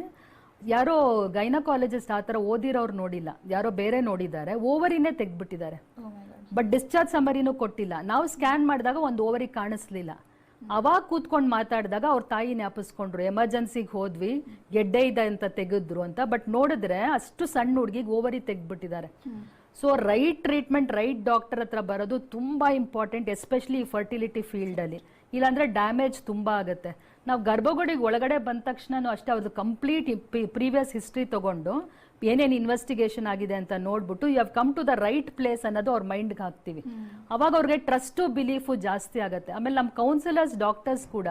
ಯಾರೋ ಗೈನಕಾಲಜಿಸ್ಟ್ ಆ ಥರ ಓದಿರೋರು ನೋಡಿಲ್ಲ ಯಾರೋ ಬೇರೆ ನೋಡಿದ್ದಾರೆ ಓವರಿನೇ ತೆಗ್ದ್ಬಿಟ್ಟಿದ್ದಾರೆ. ಬಟ್ ಡಿಸ್ಚಾರ್ಜ್ ಸಮರಿನೂ ಕೊಟ್ಟಿಲ್ಲ. ನಾವು ಸ್ಕ್ಯಾನ್ ಮಾಡಿದಾಗ ಒಂದು ಓವರಿಗೆ ಕಾಣಿಸ್ಲಿಲ್ಲ. ಅವಾಗ ಕೂತ್ಕೊಂಡು ಮಾತಾಡಿದಾಗ ಅವ್ರ ತಾಯಿ ಜ್ಞಾಪಿಸ್ಕೊಂಡ್ರು ಎಮರ್ಜೆನ್ಸಿಗೆ ಹೋದ್ವಿ ಗೆಡ್ಡೆ ಇದೆ ಅಂತ ತೆಗೆದ್ರು ಅಂತ. ಬಟ್ ನೋಡಿದ್ರೆ ಅಷ್ಟು ಸಣ್ಣ ಹುಡುಗಿಗೆ ovary ತೆಗೆದ್ಬಿಟ್ಟಿದ್ದಾರೆ. So right treatment right doctor ಹತ್ರ ಬರೋದು ತುಂಬಾ ಇಂಪಾರ್ಟೆಂಟ್ ಎಸ್ಪೆಷಲಿ ಫರ್ಟಿಲಿಟಿ ಫೀಲ್ಡ್ ಅಲ್ಲಿ. ಇಲ್ಲಾಂದ್ರೆ ಡ್ಯಾಮೇಜ್ ತುಂಬಾ ಆಗುತ್ತೆ. ನಾವು ಗರ್ಭಗುಡಿಗೆ ಒಳಗಡೆ ಬಂದ ತಕ್ಷಣ ಅಷ್ಟೇ ಅವ್ರದ್ದು ಕಂಪ್ಲೀಟ್ ಪ್ರೀವಿಯಸ್ ಹಿಸ್ಟ್ರಿ ತಗೊಂಡು ಏನೇನು ಇನ್ವೆಸ್ಟಿಗೇಷನ್ ಆಗಿದೆ ಅಂತ ನೋಡ್ಬಿಟ್ಟು you have come to the right place ಅನ್ನೋದು ಅವ್ರ ಮೈಂಡ್ಗೆ ಹಾಕ್ತೀವಿ. ಅವಾಗ ಅವ್ರಿಗೆ ಟ್ರಸ್ಟು ಬಿಲೀಫು ಜಾಸ್ತಿ ಆಗುತ್ತೆ. ಆಮೇಲೆ ನಮ್ಮ ಕೌನ್ಸಿಲರ್ಸ್ ಡಾಕ್ಟರ್ಸ್ ಕೂಡ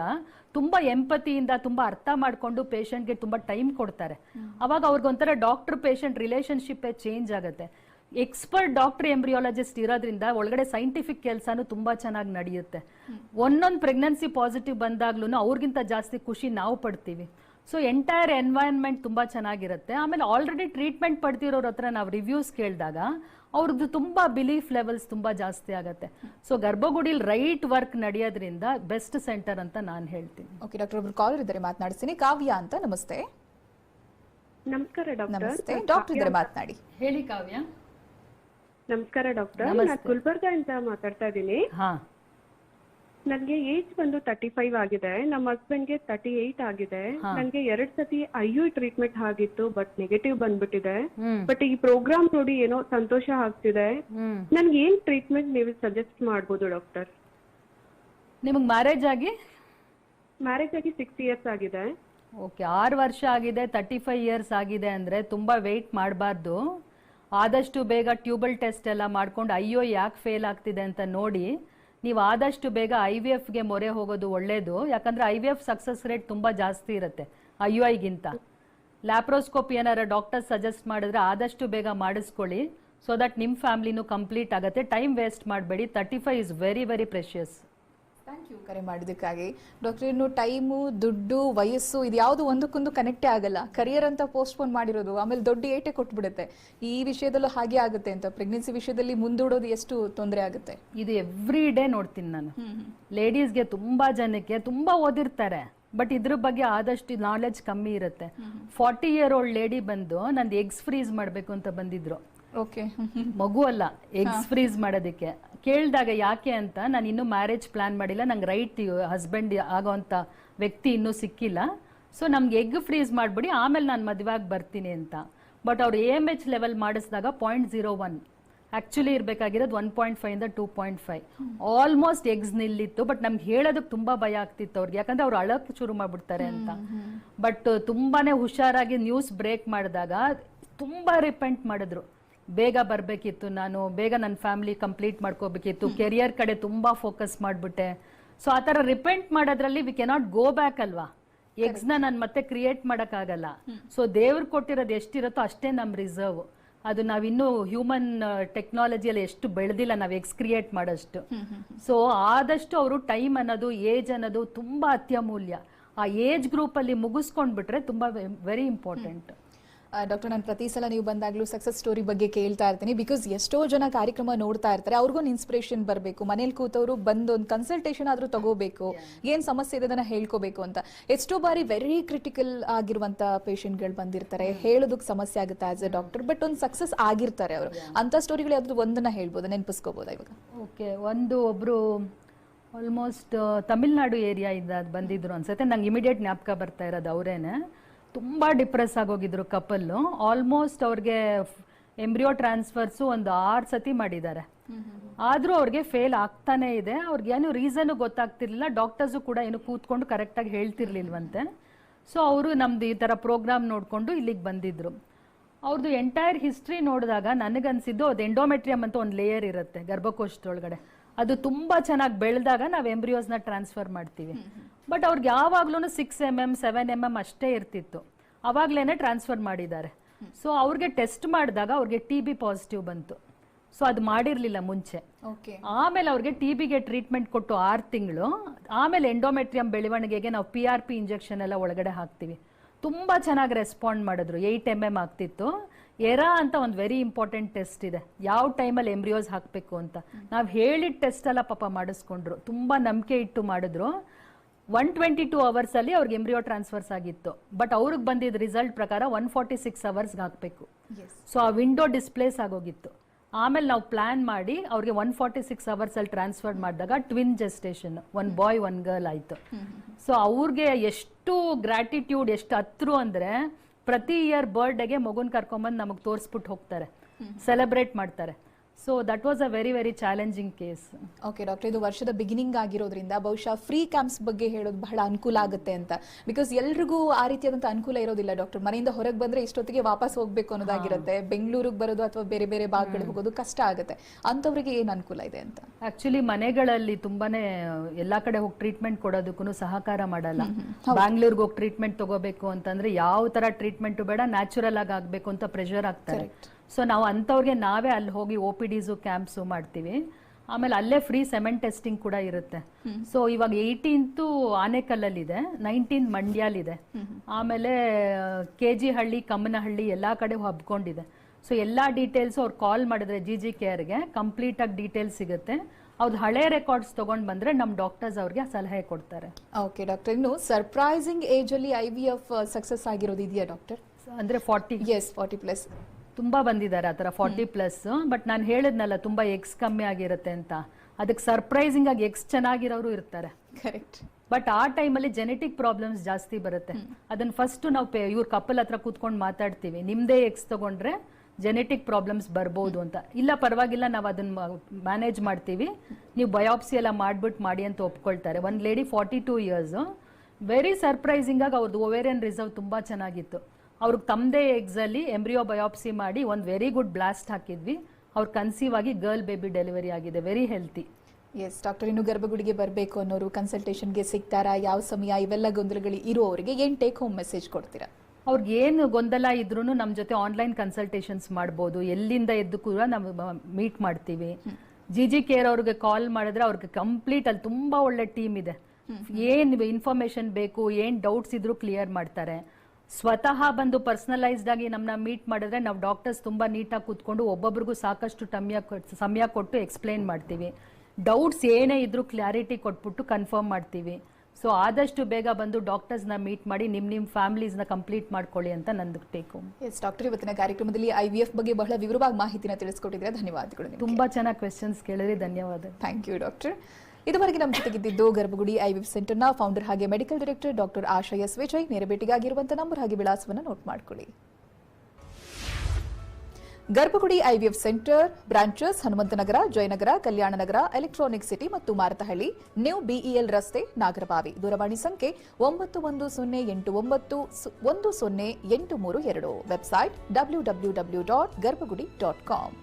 ತುಂಬ ಎಂಪತಿಯಿಂದ ತುಂಬ ಅರ್ಥ ಮಾಡಿಕೊಂಡು ಪೇಷಂಟ್ಗೆ ತುಂಬ ಟೈಮ್ ಕೊಡ್ತಾರೆ. ಅವಾಗ ಅವ್ರಿಗೊಂಥರ ಡಾಕ್ಟರ್ ಪೇಷಂಟ್ ರಿಲೇಷನ್ಶಿಪ್ಪೇ ಚೇಂಜ್ ಆಗುತ್ತೆ. ಎಕ್ಸ್ಪರ್ಟ್ ಡಾಕ್ಟರ್ ಎಂಬ್ರಿಯಾಲಜಿಸ್ಟ್ ಇರೋದ್ರಿಂದ ಒಳಗಡೆ ಸೈಂಟಿಫಿಕ್ ಕೆಲಸನೂ ತುಂಬ ಚೆನ್ನಾಗಿ ನಡೆಯುತ್ತೆ. ಒಂದೊಂದು ಪ್ರೆಗ್ನೆನ್ಸಿ ಪಾಸಿಟಿವ್ ಬಂದಾಗ್ಲೂ ಅವ್ರಿಗಿಂತ ಜಾಸ್ತಿ ಖುಷಿ ನಾವು ಪಡ್ತೀವಿ. ಸೊ ಎಂಟೈರ್ ಎನ್ವೈರನ್ಮೆಂಟ್ ತುಂಬ ಚೆನ್ನಾಗಿರುತ್ತೆ. ಆಮೇಲೆ ಆಲ್ರೆಡಿ ಟ್ರೀಟ್ಮೆಂಟ್ ಪಡ್ತಿರೋರ ಹತ್ರ ನಾವು ರಿವ್ಯೂಸ್ ಕೇಳಿದಾಗ ಅವ್ರದ್ದು ತುಂಬ ಬಿಲೀಫ್ ಲೆವೆಲ್ಸ್ ತುಂಬ ಜಾಸ್ತಿ ಆಗುತ್ತೆ. ಸೊ ಗರ್ಭಗುಡಿಲಿ ರೈಟ್ ವರ್ಕ್ ನಡೆಯೋದ್ರಿಂದ ಬೆಸ್ಟ್ ಸೆಂಟರ್ ಅಂತ ನಾನು ಹೇಳ್ತೀನಿ. ಓಕೆ ಡಾಕ್ಟರ್ ಒಬ್ರು ಕಾಲರ್ ಇದ್ದಾರೆ ಮಾತನಾಡಿಸ್ತೀನಿ. ಕಾವ್ಯ ಅಂತ ನಮಸ್ತೆ. ನಮಸ್ಕಾರ ಡಾಕ್ಟರ್ ನಮಸ್ತೆ. ಡಾಕ್ಟರ್ ಇದ್ದಾರೆ ಮಾತನಾಡಿ. ಹೇಳಿ ಕಾವ್ಯ. ನಮಸ್ಕಾರ ಡಾಕ್ಟರ್ ನಮಸ್ತೆ. ನಾನು ಗುಲ್ಬರ್ಗ ಅಂತ ಮಾತಾಡ್ತಾ ಇದ್ದೀನಿ. ಹಾ. ನನ್ಗೆ ಏಜ್ ಬಂದು ತರ್ಟಿ ಫೈವ್ ಆಗಿದೆ ನಮ್ಮ ಹಸ್ಬೆಂಡ್ಗೆ ತರ್ಟಿ ಏಟ್ ಆಗಿದೆ ನನಗೆ ಎರಡ್ ಸತಿ ಐ ಯು ಟ್ರೀಟ್ಮೆಂಟ್ ಆಗಿತ್ತು ಬಟ್ ನೆಗೆಟಿವ್ ಬಂದ್ಬಿಟ್ಟಿದೆ. ಬಟ್ ಈ ಪ್ರೋಗ್ರಾಮ್ ನೋಡಿ ಏನೋ ಸಂತೋಷ ಆಗ್ತಿದೆ. ನನ್ಗೆ ಏನ್ ಟ್ರೀಟ್ಮೆಂಟ್ ನೀವು ಸಜೆಸ್ಟ್ ಮಾಡ್ಬೋದು ಡಾಕ್ಟರ್ ನಿಮಗೆ ಮ್ಯಾರೇಜ್ ಆಗಿ? ಮ್ಯಾರೇಜ್ ಆಗಿ ಸಿಕ್ಸ್ ಇಯರ್ಸ್ ಆಗಿದೆ. ಓಕೆ ಆರು ವರ್ಷ ಆಗಿದೆ ತರ್ಟಿ ಫೈವ್ ಇಯರ್ಸ್ ಆಗಿದೆ ಅಂದ್ರೆ ತುಂಬಾ ವೆಯ್ಟ್ ಮಾಡಬಾರ್ದು. ಆದಷ್ಟು ಬೇಗ ಟ್ಯೂಬಲ್ ಟೆಸ್ಟ್ ಎಲ್ಲ ಮಾಡ್ಕೊಂಡು ಅಯ್ಯೋ ಯಾಕೆ ಫೇಲ್ ಆಗ್ತಿದೆ ಅಂತ ನೋಡಿ ನೀವು ಆದಷ್ಟು ಬೇಗ ಐ ವಿ ಎಫ್ಗೆ ಮೊರೆ ಹೋಗೋದು ಒಳ್ಳೆಯದು ಯಾಕಂದರೆ I V F success rate ತುಂಬ ಜಾಸ್ತಿ ಇರುತ್ತೆ ಐ ಯು ಐಗಿಂತ. ಲ್ಯಾಪ್ರೋಸ್ಕೋಪ್ ಏನಾರ ಡಾಕ್ಟರ್ ಸಜೆಸ್ಟ್ ಮಾಡಿದ್ರೆ ಆದಷ್ಟು ಬೇಗ ಮಾಡಿಸ್ಕೊಳ್ಳಿ. ಸೊ ದಟ್ ನಿಮ್ಮ ಫ್ಯಾಮ್ಲಿನೂ ಕಂಪ್ಲೀಟ್ ಆಗುತ್ತೆ. ಟೈಮ್ ವೇಸ್ಟ್ ಮಾಡಬೇಡಿ. Thirty five is very very precious thank you ಕರೆ ಮಾಡಿದಕ್ಕಾಗಿ ಡಾಕ್ಟರ್ ಇನ್ನು ಟೈಮು ದುಡ್ಡು ವಯಸ್ಸು ಇದು ಯಾವುದು ಒಂದಕ್ಕೊಂದು ಕನೆಕ್ಟೇ ಆಗಲ್ಲ. ಕರಿಯರ್ ಅಂತ ಪೋಸ್ಟ್ಪೋನ್ ಮಾಡಿರೋದು ಆಮೇಲೆ ದೊಡ್ಡ ಏಟೆ ಕೊಟ್ಬಿಡುತ್ತೆ. ಈ ವಿಷಯದಲ್ಲೂ ಹಾಗೆ ಆಗುತ್ತೆ ಅಂತ. ಪ್ರೆಗ್ನೆನ್ಸಿ ವಿಷಯದಲ್ಲಿ ಮುಂದೂಡೋದು ಎಷ್ಟು ತೊಂದರೆ ಆಗುತ್ತೆ? ಇದು ಎವ್ರಿ ಡೇ ನೋಡ್ತೀನಿ ನಾನು. ಲೇಡೀಸ್ಗೆ ತುಂಬಾ ಜನಕ್ಕೆ ತುಂಬಾ ಓದಿರ್ತಾರೆ. ಬಟ್ ಇದ್ರ ಬಗ್ಗೆ ಆದಷ್ಟು ನಾಲೆಜ್ ಕಮ್ಮಿ ಇರುತ್ತೆ. ಫಾರ್ಟಿ ಇಯರ್ ಓಲ್ಡ್ ಲೇಡಿ ಬಂದು ನಂದು ಎಗ್ಸ್ ಫ್ರೀಸ್ ಮಾಡಬೇಕು ಅಂತ ಬಂದಿದ್ರು. ಮಗು ಅಲ್ಲ ಎಗ್ಸ್ ಫ್ರೀಸ್ ಮಾಡೋದಕ್ಕೆ. ಕೇಳಿದಾಗ ಯಾಕೆ ಅಂತ ನಾನು ಇನ್ನೂ ಮ್ಯಾರೇಜ್ ಪ್ಲಾನ್ ಮಾಡಿಲ್ಲ ನಂಗೆ ರೈಟ್ ಹಸ್ಬೆಂಡ್ ಆಗೋವಂಥ ವ್ಯಕ್ತಿ ಇನ್ನೂ ಸಿಕ್ಕಿಲ್ಲ. ಸೊ ನಮ್ಗೆ ಎಗ್ ಫ್ರೀಸ್ ಮಾಡಿಬಿಡಿ ಆಮೇಲೆ ನಾನು ಮದುವೆಗೆ ಬರ್ತೀನಿ ಅಂತ. ಬಟ್ ಅವ್ರು ಎ ಎಂ ಎಚ್ ಲೆವೆಲ್ ಮಾಡಿಸಿದಾಗ ಪಾಯಿಂಟ್ ಜೀರೋ ಒನ್ ಆ್ಯಕ್ಚುಲಿ ಇರಬೇಕಾಗಿರೋದು ಒನ್ ಪಾಯಿಂಟ್ ಫೈವ್ ಇಂದ two point five almost eggs ನಿಲ್ಲಿತ್ತು but ನಮ್ಗೆ ಹೇಳೋದಕ್ಕೆ ತುಂಬ ಭಯ ಆಗ್ತಿತ್ತು ಅವ್ರಿಗೆ. ಯಾಕಂದ್ರೆ ಅವ್ರು ಅಳಕ್ಕೆ ಶುರು ಮಾಡಿಬಿಡ್ತಾರೆ ಅಂತ. ಬಟ್ ತುಂಬಾನೇ ಹುಷಾರಾಗಿ ನ್ಯೂಸ್ ಬ್ರೇಕ್ ಮಾಡಿದಾಗ ತುಂಬ ರಿಪೆಂಟ್ ಮಾಡಿದ್ರು. ಬೇಗ ಬರಬೇಕಿತ್ತು ನಾನು ಬೇಗ ನನ್ನ ಫ್ಯಾಮಿಲಿ ಕಂಪ್ಲೀಟ್ ಮಾಡ್ಕೋಬೇಕಿತ್ತು ಕೆರಿಯರ್ ಕಡೆ ತುಂಬ ಫೋಕಸ್ ಮಾಡಿಬಿಟ್ಟೆ. ಸೊ ಆ ಥರ ರಿಪೆಂಟ್ ಮಾಡೋದ್ರಲ್ಲಿ ವಿ ಕೆನಾಟ್ ಗೋ ಬ್ಯಾಕ್ ಅಲ್ವಾ? ಎಗ್ಸ್ನ ನಾನು ಮತ್ತೆ ಕ್ರಿಯೇಟ್ ಮಾಡೋಕ್ಕಾಗಲ್ಲ. ಸೊ ದೇವ್ರು ಕೊಟ್ಟಿರೋದು ಎಷ್ಟಿರುತ್ತೋ ಅಷ್ಟೇ ನಮ್ಮ ರಿಸರ್ವ್ ಅದು ನಾವಿನ್ನೂ ಹ್ಯೂಮನ್ ಟೆಕ್ನಾಲಜಿಯಲ್ಲಿ ಎಷ್ಟು ಬೆಳೆದಿಲ್ಲ ನಾವು ಎಕ್ಸ್ ಕ್ರಿಯೇಟ್ ಮಾಡೋಷ್ಟು. ಸೊ ಆದಷ್ಟು ಅವರು ಟೈಮ್ ಅನ್ನೋದು ಏಜ್ ಅನ್ನೋದು ತುಂಬ ಅತ್ಯಮೂಲ್ಯ. ಆ ಏಜ್ ಗ್ರೂಪಲ್ಲಿ ಮುಗಿಸ್ಕೊಂಡ್ಬಿಟ್ರೆ ತುಂಬ ವೆರಿ ಇಂಪಾರ್ಟೆಂಟ್ ಡಾಕ್ಟರ್ ನಾನು ಪ್ರತಿ ಸಲ ನೀವು ಬಂದಾಗಲೂ ಸಕ್ಸಸ್ ಸ್ಟೋರಿ ಬಗ್ಗೆ ಕೇಳ್ತಾ ಇರ್ತೀನಿ. ಬಿಕಾಸ್ ಎಷ್ಟೋ ಜನ ಕಾರ್ಯಕ್ರಮ ನೋಡ್ತಾ ಇರ್ತಾರೆ ಅವ್ರಿಗೊಂದು ಇನ್ಸ್ಪಿರೇಷನ್ ಬರಬೇಕು. ಮನೇಲಿ ಕೂತವರು ಬಂದು ಒಂದು ಕನ್ಸಲ್ಟೇಷನ್ ಆದರೂ ತಗೋಬೇಕು. ಏನು ಸಮಸ್ಯೆ ಇದೆ ಅದನ್ನು ಹೇಳ್ಕೋಬೇಕು ಅಂತ. ಎಷ್ಟೋ ಬಾರಿ ವೆರಿ ಕ್ರಿಟಿಕಲ್ ಆಗಿರುವಂಥ ಪೇಷಂಟ್ಗಳು ಬಂದಿರ್ತಾರೆ. ಹೇಳೋದಕ್ಕೆ ಸಮಸ್ಯೆ ಆಗುತ್ತೆ ಆಸ್ ಎ ಡಾಕ್ಟರ್ ಬಟ್ ಒಂದು ಸಕ್ಸಸ್ ಆಗಿರ್ತಾರೆ ಅವರು. ಅಂಥ ಸ್ಟೋರಿಗಳು ಯಾವ್ದು ಒಂದನ್ನು ಹೇಳ್ಬೋದು? ನೆನಪಿಸ್ಕೋಬೋದಾ ಇವಾಗ? ಓಕೆ ಒಂದು ಒಬ್ಬರು ಆಲ್ಮೋಸ್ಟ್ ತಮಿಳ್ನಾಡು ಏರಿಯಾ ಇದ್ದ ಬಂದಿದ್ರು ಅನ್ಸುತ್ತೆ. ನಂಗೆ ಇಮಿಡಿಯೇಟ್ ಜ್ಞಾಪಕ ಬರ್ತಾ ಇರೋದು ಅವರೇನೆ. ತುಂಬ ಡಿಪ್ರೆಸ್ ಆಗೋಗಿದ್ರು ಕಪಲ್ ಆಲ್ಮೋಸ್ಟ್ ಅವ್ರಿಗೆ ಎಂಬ್ರಿಯೋ ಟ್ರಾನ್ಸ್ಫರ್ಸು ಒಂದು ಆರು ಸತಿ ಮಾಡಿದ್ದಾರೆ. ಆದರೂ ಅವ್ರಿಗೆ ಫೇಲ್ ಆಗ್ತಾನೆ ಇದೆ. ಅವ್ರಿಗೆ ಏನು ರೀಸನು ಗೊತ್ತಾಗ್ತಿರ್ಲಿಲ್ಲ. ಡಾಕ್ಟರ್ಸು ಕೂಡ ಏನು ಕೂತ್ಕೊಂಡು ಕರೆಕ್ಟಾಗಿ ಹೇಳ್ತಿರ್ಲಿಲ್ವಂತೆ. ಸೊ ಅವರು ನಮ್ದು ಈ ಥರ ಪ್ರೋಗ್ರಾಮ್ ನೋಡಿಕೊಂಡು ಇಲ್ಲಿಗೆ ಬಂದಿದ್ರು. ಅವ್ರದ್ದು ಎಂಟೈರ್ ಹಿಸ್ಟ್ರಿ ನೋಡಿದಾಗ ನನಗನ್ಸಿದ್ದು ಅದು ಎಂಡೋಮೆಟ್ರಿಯಮ್ ಅಂತ ಒಂದು ಲೇಯರ್ ಇರುತ್ತೆ ಗರ್ಭಕೋಶದೊಳಗಡೆ. ಅದು ತುಂಬ ಚೆನ್ನಾಗಿ ಬೆಳೆದಾಗ ನಾವು ಎಂಬ್ರಿಯೋಸ್ನ ಟ್ರಾನ್ಸ್ಫರ್ ಮಾಡ್ತೀವಿ. ಬಟ್ ಅವ್ರಿಗೆ ಯಾವಾಗ್ಲೂ six M M seven M M ಅಷ್ಟೇ ಇರ್ತಿತ್ತು. ಅವಾಗ್ಲೇನೆ ಟ್ರಾನ್ಸ್ಫರ್ ಮಾಡಿದ್ದಾರೆ. ಸೊ ಅವ್ರಿಗೆ ಟೆಸ್ಟ್ ಮಾಡಿದಾಗ ಅವ್ರಿಗೆ ಟಿ ಬಿ ಪಾಸಿಟಿವ್ ಬಂತು. ಸೊ ಅದು ಮಾಡಿರಲಿಲ್ಲ ಮುಂಚೆ. ಓಕೆ ಆಮೇಲೆ ಅವ್ರಿಗೆ ಟಿ ಬಿಗೆ ಟ್ರೀಟ್ಮೆಂಟ್ ಕೊಟ್ಟು ಆರು ತಿಂಗಳು. ಆಮೇಲೆ ಎಂಡೋಮೆಟ್ರಿಯಂ ಬೆಳವಣಿಗೆಗೆ ನಾವು ಪಿ ಆರ್ ಪಿ ಇಂಜೆಕ್ಷನ್ ಎಲ್ಲ ಒಳಗಡೆ ಹಾಕ್ತೀವಿ. ತುಂಬ ಚೆನ್ನಾಗಿ ರೆಸ್ಪಾಂಡ್ ಮಾಡಿದ್ರು. ಏಯ್ಟ್ ಎಂ ಎಂ ಆಗ್ತಿತ್ತು. ಎರಾ ಅಂತ ಒಂದು ವೆರಿ ಇಂಪಾರ್ಟೆಂಟ್ ಟೆಸ್ಟ್ ಇದೆ. ಯಾವ ಟೈಮಲ್ಲಿ ಎಂಬ್ರಿಯೋಸ್ ಹಾಕಬೇಕು ಅಂತ. ನಾವು ಹೇಳಿದ ಟೆಸ್ಟ್ ಎಲ್ಲ ಪಾಪ ಮಾಡಿಸ್ಕೊಂಡ್ರು. ತುಂಬ ನಂಬಿಕೆ ಇಟ್ಟು ಮಾಡಿದ್ರು. ಒನ್ ಟ್ವೆಂಟಿ ಟೂ ಅವರ್ಸಲ್ಲಿ ಅವ್ರಿಗೆ ಎಂಬ್ರಿಯೋ ಟ್ರಾನ್ಸ್ಫರ್ಸ್ ಆಗಿತ್ತು. ಬಟ್ ಅವ್ರಿಗೆ ಬಂದಿದ್ದ ರಿಸಲ್ಟ್ ಪ್ರಕಾರ ಒನ್ ಫಾರ್ಟಿ ಸಿಕ್ಸ್ ಅವರ್ಸ್ಗೆ ಹಾಕಬೇಕು ಸೊ ಆ ವಿಂಡೋ ಡಿಸ್ಪ್ಲೇಸ್ ಆಗೋಗಿತ್ತು. ಆಮೇಲೆ ನಾವು ಪ್ಲಾನ್ ಮಾಡಿ ಅವ್ರಿಗೆ ಒನ್ ಫಾರ್ಟಿ ಸಿಕ್ಸ್ ಅವರ್ಸಲ್ಲಿ ಟ್ರಾನ್ಸ್ಫರ್ ಮಾಡಿದಾಗ twin gestation one boy one girl ಆಯಿತು. ಸೊ ಅವ್ರಿಗೆ ಎಷ್ಟು ಗ್ರಾಟಿಟ್ಯೂಡ್ ಎಷ್ಟು ಹತ್ರು ಅಂದರೆ ಪ್ರತಿ ಇಯರ್ ಬರ್ಡೇಗೆ ಮಗುನ ಕರ್ಕೊಂಬಂದು ನಮಗೆ ತೋರಿಸ್ಬಿಟ್ಟು ಹೋಗ್ತಾರೆ. ಸೆಲೆಬ್ರೇಟ್ ಮಾಡ್ತಾರೆ. So that was a very very challenging case okay doctor ಇದು ವರ್ಷದ ಬಿಗಿನಿಂಗ್ ಆಗಿರೋದ್ರಿಂದ ಬಹುಶಃ ಫ್ರೀ ಕ್ಯಾಂಪ್ಸ್ ಬಗ್ಗೆ ಹೇಳೋದು ಬಹಳ ಅನುಕೂಲ ಆಗುತ್ತೆ ಅಂತ. ಬಿಕಾಸ್ ಎಲ್ರಿಗೂ ಆ ರೀತಿಯಾದಂಥ ಅನುಕೂಲ ಇರೋದಿಲ್ಲ ಡಾಕ್ಟರ್ ಮನೆಯಿಂದ ಹೊರಗೆ ಬಂದ್ರೆ ಇಷ್ಟೊತ್ತಿಗೆ ವಾಪಸ್ ಹೋಗ್ಬೇಕು ಅನ್ನೋದಾಗಿರುತ್ತೆ. ಬೆಂಗಳೂರಿಗೆ ಬರೋದು ಅಥವಾ ಬೇರೆ ಬೇರೆ ಭಾಗಗಳಿಗೆ ಹೋಗೋದು ಕಷ್ಟ ಆಗುತ್ತೆ. ಅಂಥವ್ರಿಗೆ ಏನು ಅನುಕೂಲ ಇದೆ ಅಂತ? ಆಕ್ಚುಲಿ ಮನೆಗಳಲ್ಲಿ ತುಂಬಾನೇ ಎಲ್ಲ ಕಡೆ ಹೋಗಿ ಟ್ರೀಟ್ಮೆಂಟ್ ಕೊಡೋದಕ್ಕೂ ಸಹಕಾರ ಮಾಡಲ್ಲ. ಬ್ಯಾಂಗ್ಳೂರ್ಗೆ ಹೋಗಿ ಟ್ರೀಟ್ಮೆಂಟ್ ತಗೋಬೇಕು ಅಂತಂದ್ರೆ ಯಾವ ತರ ಟ್ರೀಟ್ಮೆಂಟ್ ಬೇಡ ನ್ಯಾಚುರಲ್ ಆಗಿ ಆಗ್ಬೇಕು ಅಂತ ಪ್ರೆಷರ್ ಆಗ್ತಾರೆ. ಸೊ ನಾವು ಅಂಥವ್ರಿಗೆ ನಾವೇ ಅಲ್ಲಿ ಹೋಗಿ ಒ ಪಿ ಡಿಸು ಕ್ಯಾಂಪ್ಸು ಮಾಡ್ತೀವಿ. ಆಮೇಲೆ ಅಲ್ಲೇ ಫ್ರೀ ಸೆಮೆಂಟ್ ಟೆಸ್ಟಿಂಗ್ ಕೂಡ ಇರುತ್ತೆ. ಸೊ ಇವಾಗ ಏಯ್ಟೀನ್ತು ಆನೆಕಲ್ಲಲ್ಲಿದೆ ನೈನ್ಟೀನ್ ಮಂಡ್ಯಾಲಿದೆ ಆಮೇಲೆ ಕೆ ಜಿ ಹಳ್ಳಿ ಕಮ್ಮನಹಳ್ಳಿ ಎಲ್ಲಾ ಕಡೆ ಹಬ್ಕೊಂಡಿದೆ. ಸೊ ಎಲ್ಲ ಡೀಟೇಲ್ಸ್ ಅವ್ರು ಕಾಲ್ ಮಾಡಿದ್ರೆ ಜಿ ಜಿ ಕೇರ್ಗೆ ಕಂಪ್ಲೀಟ್ ಆಗಿ ಡೀಟೇಲ್ಸ್ ಸಿಗುತ್ತೆ. ಅವ್ರದ್ದು ಹಳೆ ರೆಕಾರ್ಡ್ಸ್ ತೊಗೊಂಡು ಬಂದ್ರೆ ನಮ್ಮ ಡಾಕ್ಟರ್ಸ್ ಅವ್ರಿಗೆ ಸಲಹೆ ಕೊಡ್ತಾರೆ. ಓಕೆ ಡಾಕ್ಟರ್ ಇನ್ನು ಸರ್ಪ್ರೈಸಿಂಗ್ ಏಜಲ್ಲಿ ಐ ವಿ ಎಫ್ ಸಕ್ಸಸ್ ಆಗಿರೋದು ಇದೆಯಾ ಡಾಕ್ಟರ್ ಅಂದ್ರೆ ಫಾರ್ಟಿ ಎಸ್ ಫಾರ್ಟಿ ಪ್ಲಸ್ ತುಂಬಾ ಬಂದಿದ್ದಾರೆ ಆ ಥರ ಫಾರ್ಟಿ ಪ್ಲಸ್ ಬಟ್ ನಾನು ಹೇಳಿದ್ನಲ್ಲ ತುಂಬಾ ಎಕ್ಸ್ ಕಮ್ಮಿ ಆಗಿರುತ್ತೆ ಅಂತ. ಅದಕ್ಕೆ ಸರ್ಪ್ರೈಸಿಂಗ್ ಆಗಿ ಎಕ್ಸ್ ಚೆನ್ನಾಗಿರೋರು ಇರ್ತಾರೆ. ಕರೆಕ್ಟ್ ಬಟ್ ಆ ಟೈಮಲ್ಲಿ ಜೆನೆಟಿಕ್ ಪ್ರಾಬ್ಲಮ್ಸ್ ಜಾಸ್ತಿ ಬರುತ್ತೆ. ಅದನ್ನ ಫಸ್ಟ್ ನಾವು ಪೇ- ಇವ್ರ ಕಪಲ್ ಹತ್ರ ಕೂತ್ಕೊಂಡು ಮಾತಾಡ್ತೀವಿ. ನಿಮ್ದೇ ಎಕ್ಸ್ ತಗೊಂಡ್ರೆ ಜೆನೆಟಿಕ್ ಪ್ರಾಬ್ಲಮ್ಸ್ ಬರ್ಬೋದು ಅಂತ. ಇಲ್ಲ ಪರವಾಗಿಲ್ಲ ನಾವು ಅದನ್ನ ಮ್ಯಾನೇಜ್ ಮಾಡ್ತೀವಿ. ನೀವು ಬಯಾಪ್ಸಿ ಎಲ್ಲ ಮಾಡ್ಬಿಟ್ಟು ಮಾಡಿ ಅಂತ ಒಪ್ಕೊಳ್ತಾರೆ. ಒಂದು lady forty two years very surprising ಆಗಿ ಅವ್ರದ್ದು ಓವೇರಿಯನ್ ರಿಸರ್ವ್ ತುಂಬಾ ಚೆನ್ನಾಗಿತ್ತು. ಅವ್ರಿಗೆ ತಮ್ಮದೇ ಎಗ್ಸಲ್ಲಿ ಎಂಬ್ರಿಯೋ ಬಯಾಪ್ಸಿ ಮಾಡಿ ಒಂದು ವೆರಿ ಗುಡ್ ಬ್ಲಾಸ್ಟ್ ಹಾಕಿದ್ವಿ. ಅವ್ರು ಕನ್ಸೀವ್ ಆಗಿ ಗರ್ಲ್ ಬೇಬಿ ಡೆಲಿವರಿ ಆಗಿದೆ. ವೆರಿ ಹೆಲ್ತಿ ಎಸ್ ಡಾಕ್ಟರ್ ಇನ್ನು ಗರ್ಭಗುಡಿಗೆ ಬರಬೇಕು ಅನ್ನೋರು ಕನ್ಸಲ್ಟೇಷನ್ಗೆ ಸಿಗ್ತಾರಾ? ಯಾವ ಸಮಯ? ಇವೆಲ್ಲ ಗೊಂದಲಗಳು ಇರುವವರಿಗೆ ಏನು ಟೇಕ್ ಹೋಮ್ ಮೆಸೇಜ್ ಕೊಡ್ತೀರಾ? ಅವ್ರಿಗೆ ಏನು ಗೊಂದಲ ಇದ್ರೂ ನಮ್ಮ ಜೊತೆ ಆನ್ಲೈನ್ ಕನ್ಸಲ್ಟೇಷನ್ಸ್ ಮಾಡ್ಬೋದು. ಎಲ್ಲಿಂದ ಎದ್ದು ಕೂಡ ನಾವು ಮೀಟ್ ಮಾಡ್ತೀವಿ. ಜಿ ಜಿ ಕೇರ್ ಅವ್ರಿಗೆ ಕಾಲ್ ಮಾಡಿದ್ರೆ ಅವ್ರಿಗೆ ಕಂಪ್ಲೀಟ್ ಅಲ್ಲಿ ತುಂಬಾ ಒಳ್ಳೆ ಟೀಮ್ ಇದೆ. ಏನು ಇನ್ಫಾರ್ಮೇಶನ್ ಬೇಕು ಏನು ಡೌಟ್ಸ್ ಇದ್ರೂ ಕ್ಲಿಯರ್ ಮಾಡ್ತಾರೆ. ಸ್ವತಃ ಬಂದು ಪರ್ಸನಲೈಸ್ಡ್ ಆಗಿ ನಮ್ಮನ್ನ ಮೀಟ್ ಮಾಡಿದ್ರೆ ನಾವು ಡಾಕ್ಟರ್ಸ್ ತುಂಬಾ ನೀಟಾಗಿ ಕೂತ್ಕೊಂಡು ಒಬ್ಬೊಬ್ರಿಗೂ ಸಾಕಷ್ಟು ಟಮ್ಯ ಸಮಯ ಕೊಟ್ಟು ಎಕ್ಸ್ಪ್ಲೈನ್ ಮಾಡ್ತೀವಿ. ಡೌಟ್ಸ್ ಏನೇ ಇದ್ರೂ ಕ್ಲಾರಿಟಿ ಕೊಟ್ಬಿಟ್ಟು ಕನ್ಫರ್ಮ್ ಮಾಡ್ತೀವಿ. ಸೊ ಆದಷ್ಟು ಬೇಗ ಬಂದು ಡಾಕ್ಟರ್ಸ್ನ ಮೀಟ್ ಮಾಡಿ ನಿಮ್ಮ ನಿಮ್ಮ ಫ್ಯಾಮಿಲೀಸ್ನ ಕಂಪ್ಲೀಟ್ ಮಾಡ್ಕೊಳ್ಳಿ ಅಂತ ನಂದು ಟೇಕು ಎಸ್ ಡಾಕ್ಟರ್ ಇವತ್ತಿನ ಕಾರ್ಯಕ್ರಮದಲ್ಲಿ ಐ ವಿ ಎಫ್ ಬಗ್ಗೆ ಬಹಳ ವಿವರವಾಗಿ ಮಾಹಿತಿನ ತಿಳಿಸ್ಕೊಟ್ಟಿದ್ರೆ ಧನ್ಯವಾದಗಳು ತುಂಬಾ ಚೆನ್ನಾಗಿ ಕ್ವೆಶನ್ಸ್ ಕೇಳಿದ್ರೆ. ಧನ್ಯವಾದ ಥ್ಯಾಂಕ್ ಯು ಡಾಕ್ಟರ್ ಇದುವರೆಗೆ ನಮ್ಮ ಜೊತೆಗಿದ್ದು ಗರ್ಭಗುಡಿ ಐವಿಎಫ್ ಸೆಂಟರ್ನ ಫೌಂಡರ್ ಹಾಗೆ medical director doctor Asha S Vijay ನೇರ ಭೇಟಿಗಾಗಿರುವಂತಹ ನಂಬರ್ ಹಾಗೆ ವಿಳಾಸವನ್ನು ನೋಟ್ ಮಾಡಿಕೊಳ್ಳಿ. Garbhagudi IVF centre branches Hanumanthanagar, Jayanagar Kalyan Nagar Electronic City ಮತ್ತು ಮಾರತಹಳ್ಳಿ ನ್ಯೂ ಬಿಇಎಲ್ ರಸ್ತೆ, ನಾಗರಬಾವಿ. ದೂರವಾಣಿ ಸಂಖ್ಯೆ ಒಂಬತ್ತು ಒಂದು ಸೊನ್ನೆ ಎಂಟು ಒಂಬತ್ತು ಒಂದು ಸೊನ್ನೆ ಎಂಟು ಮೂರು ಎರಡು. Website W W W dot Garbhagudi dot com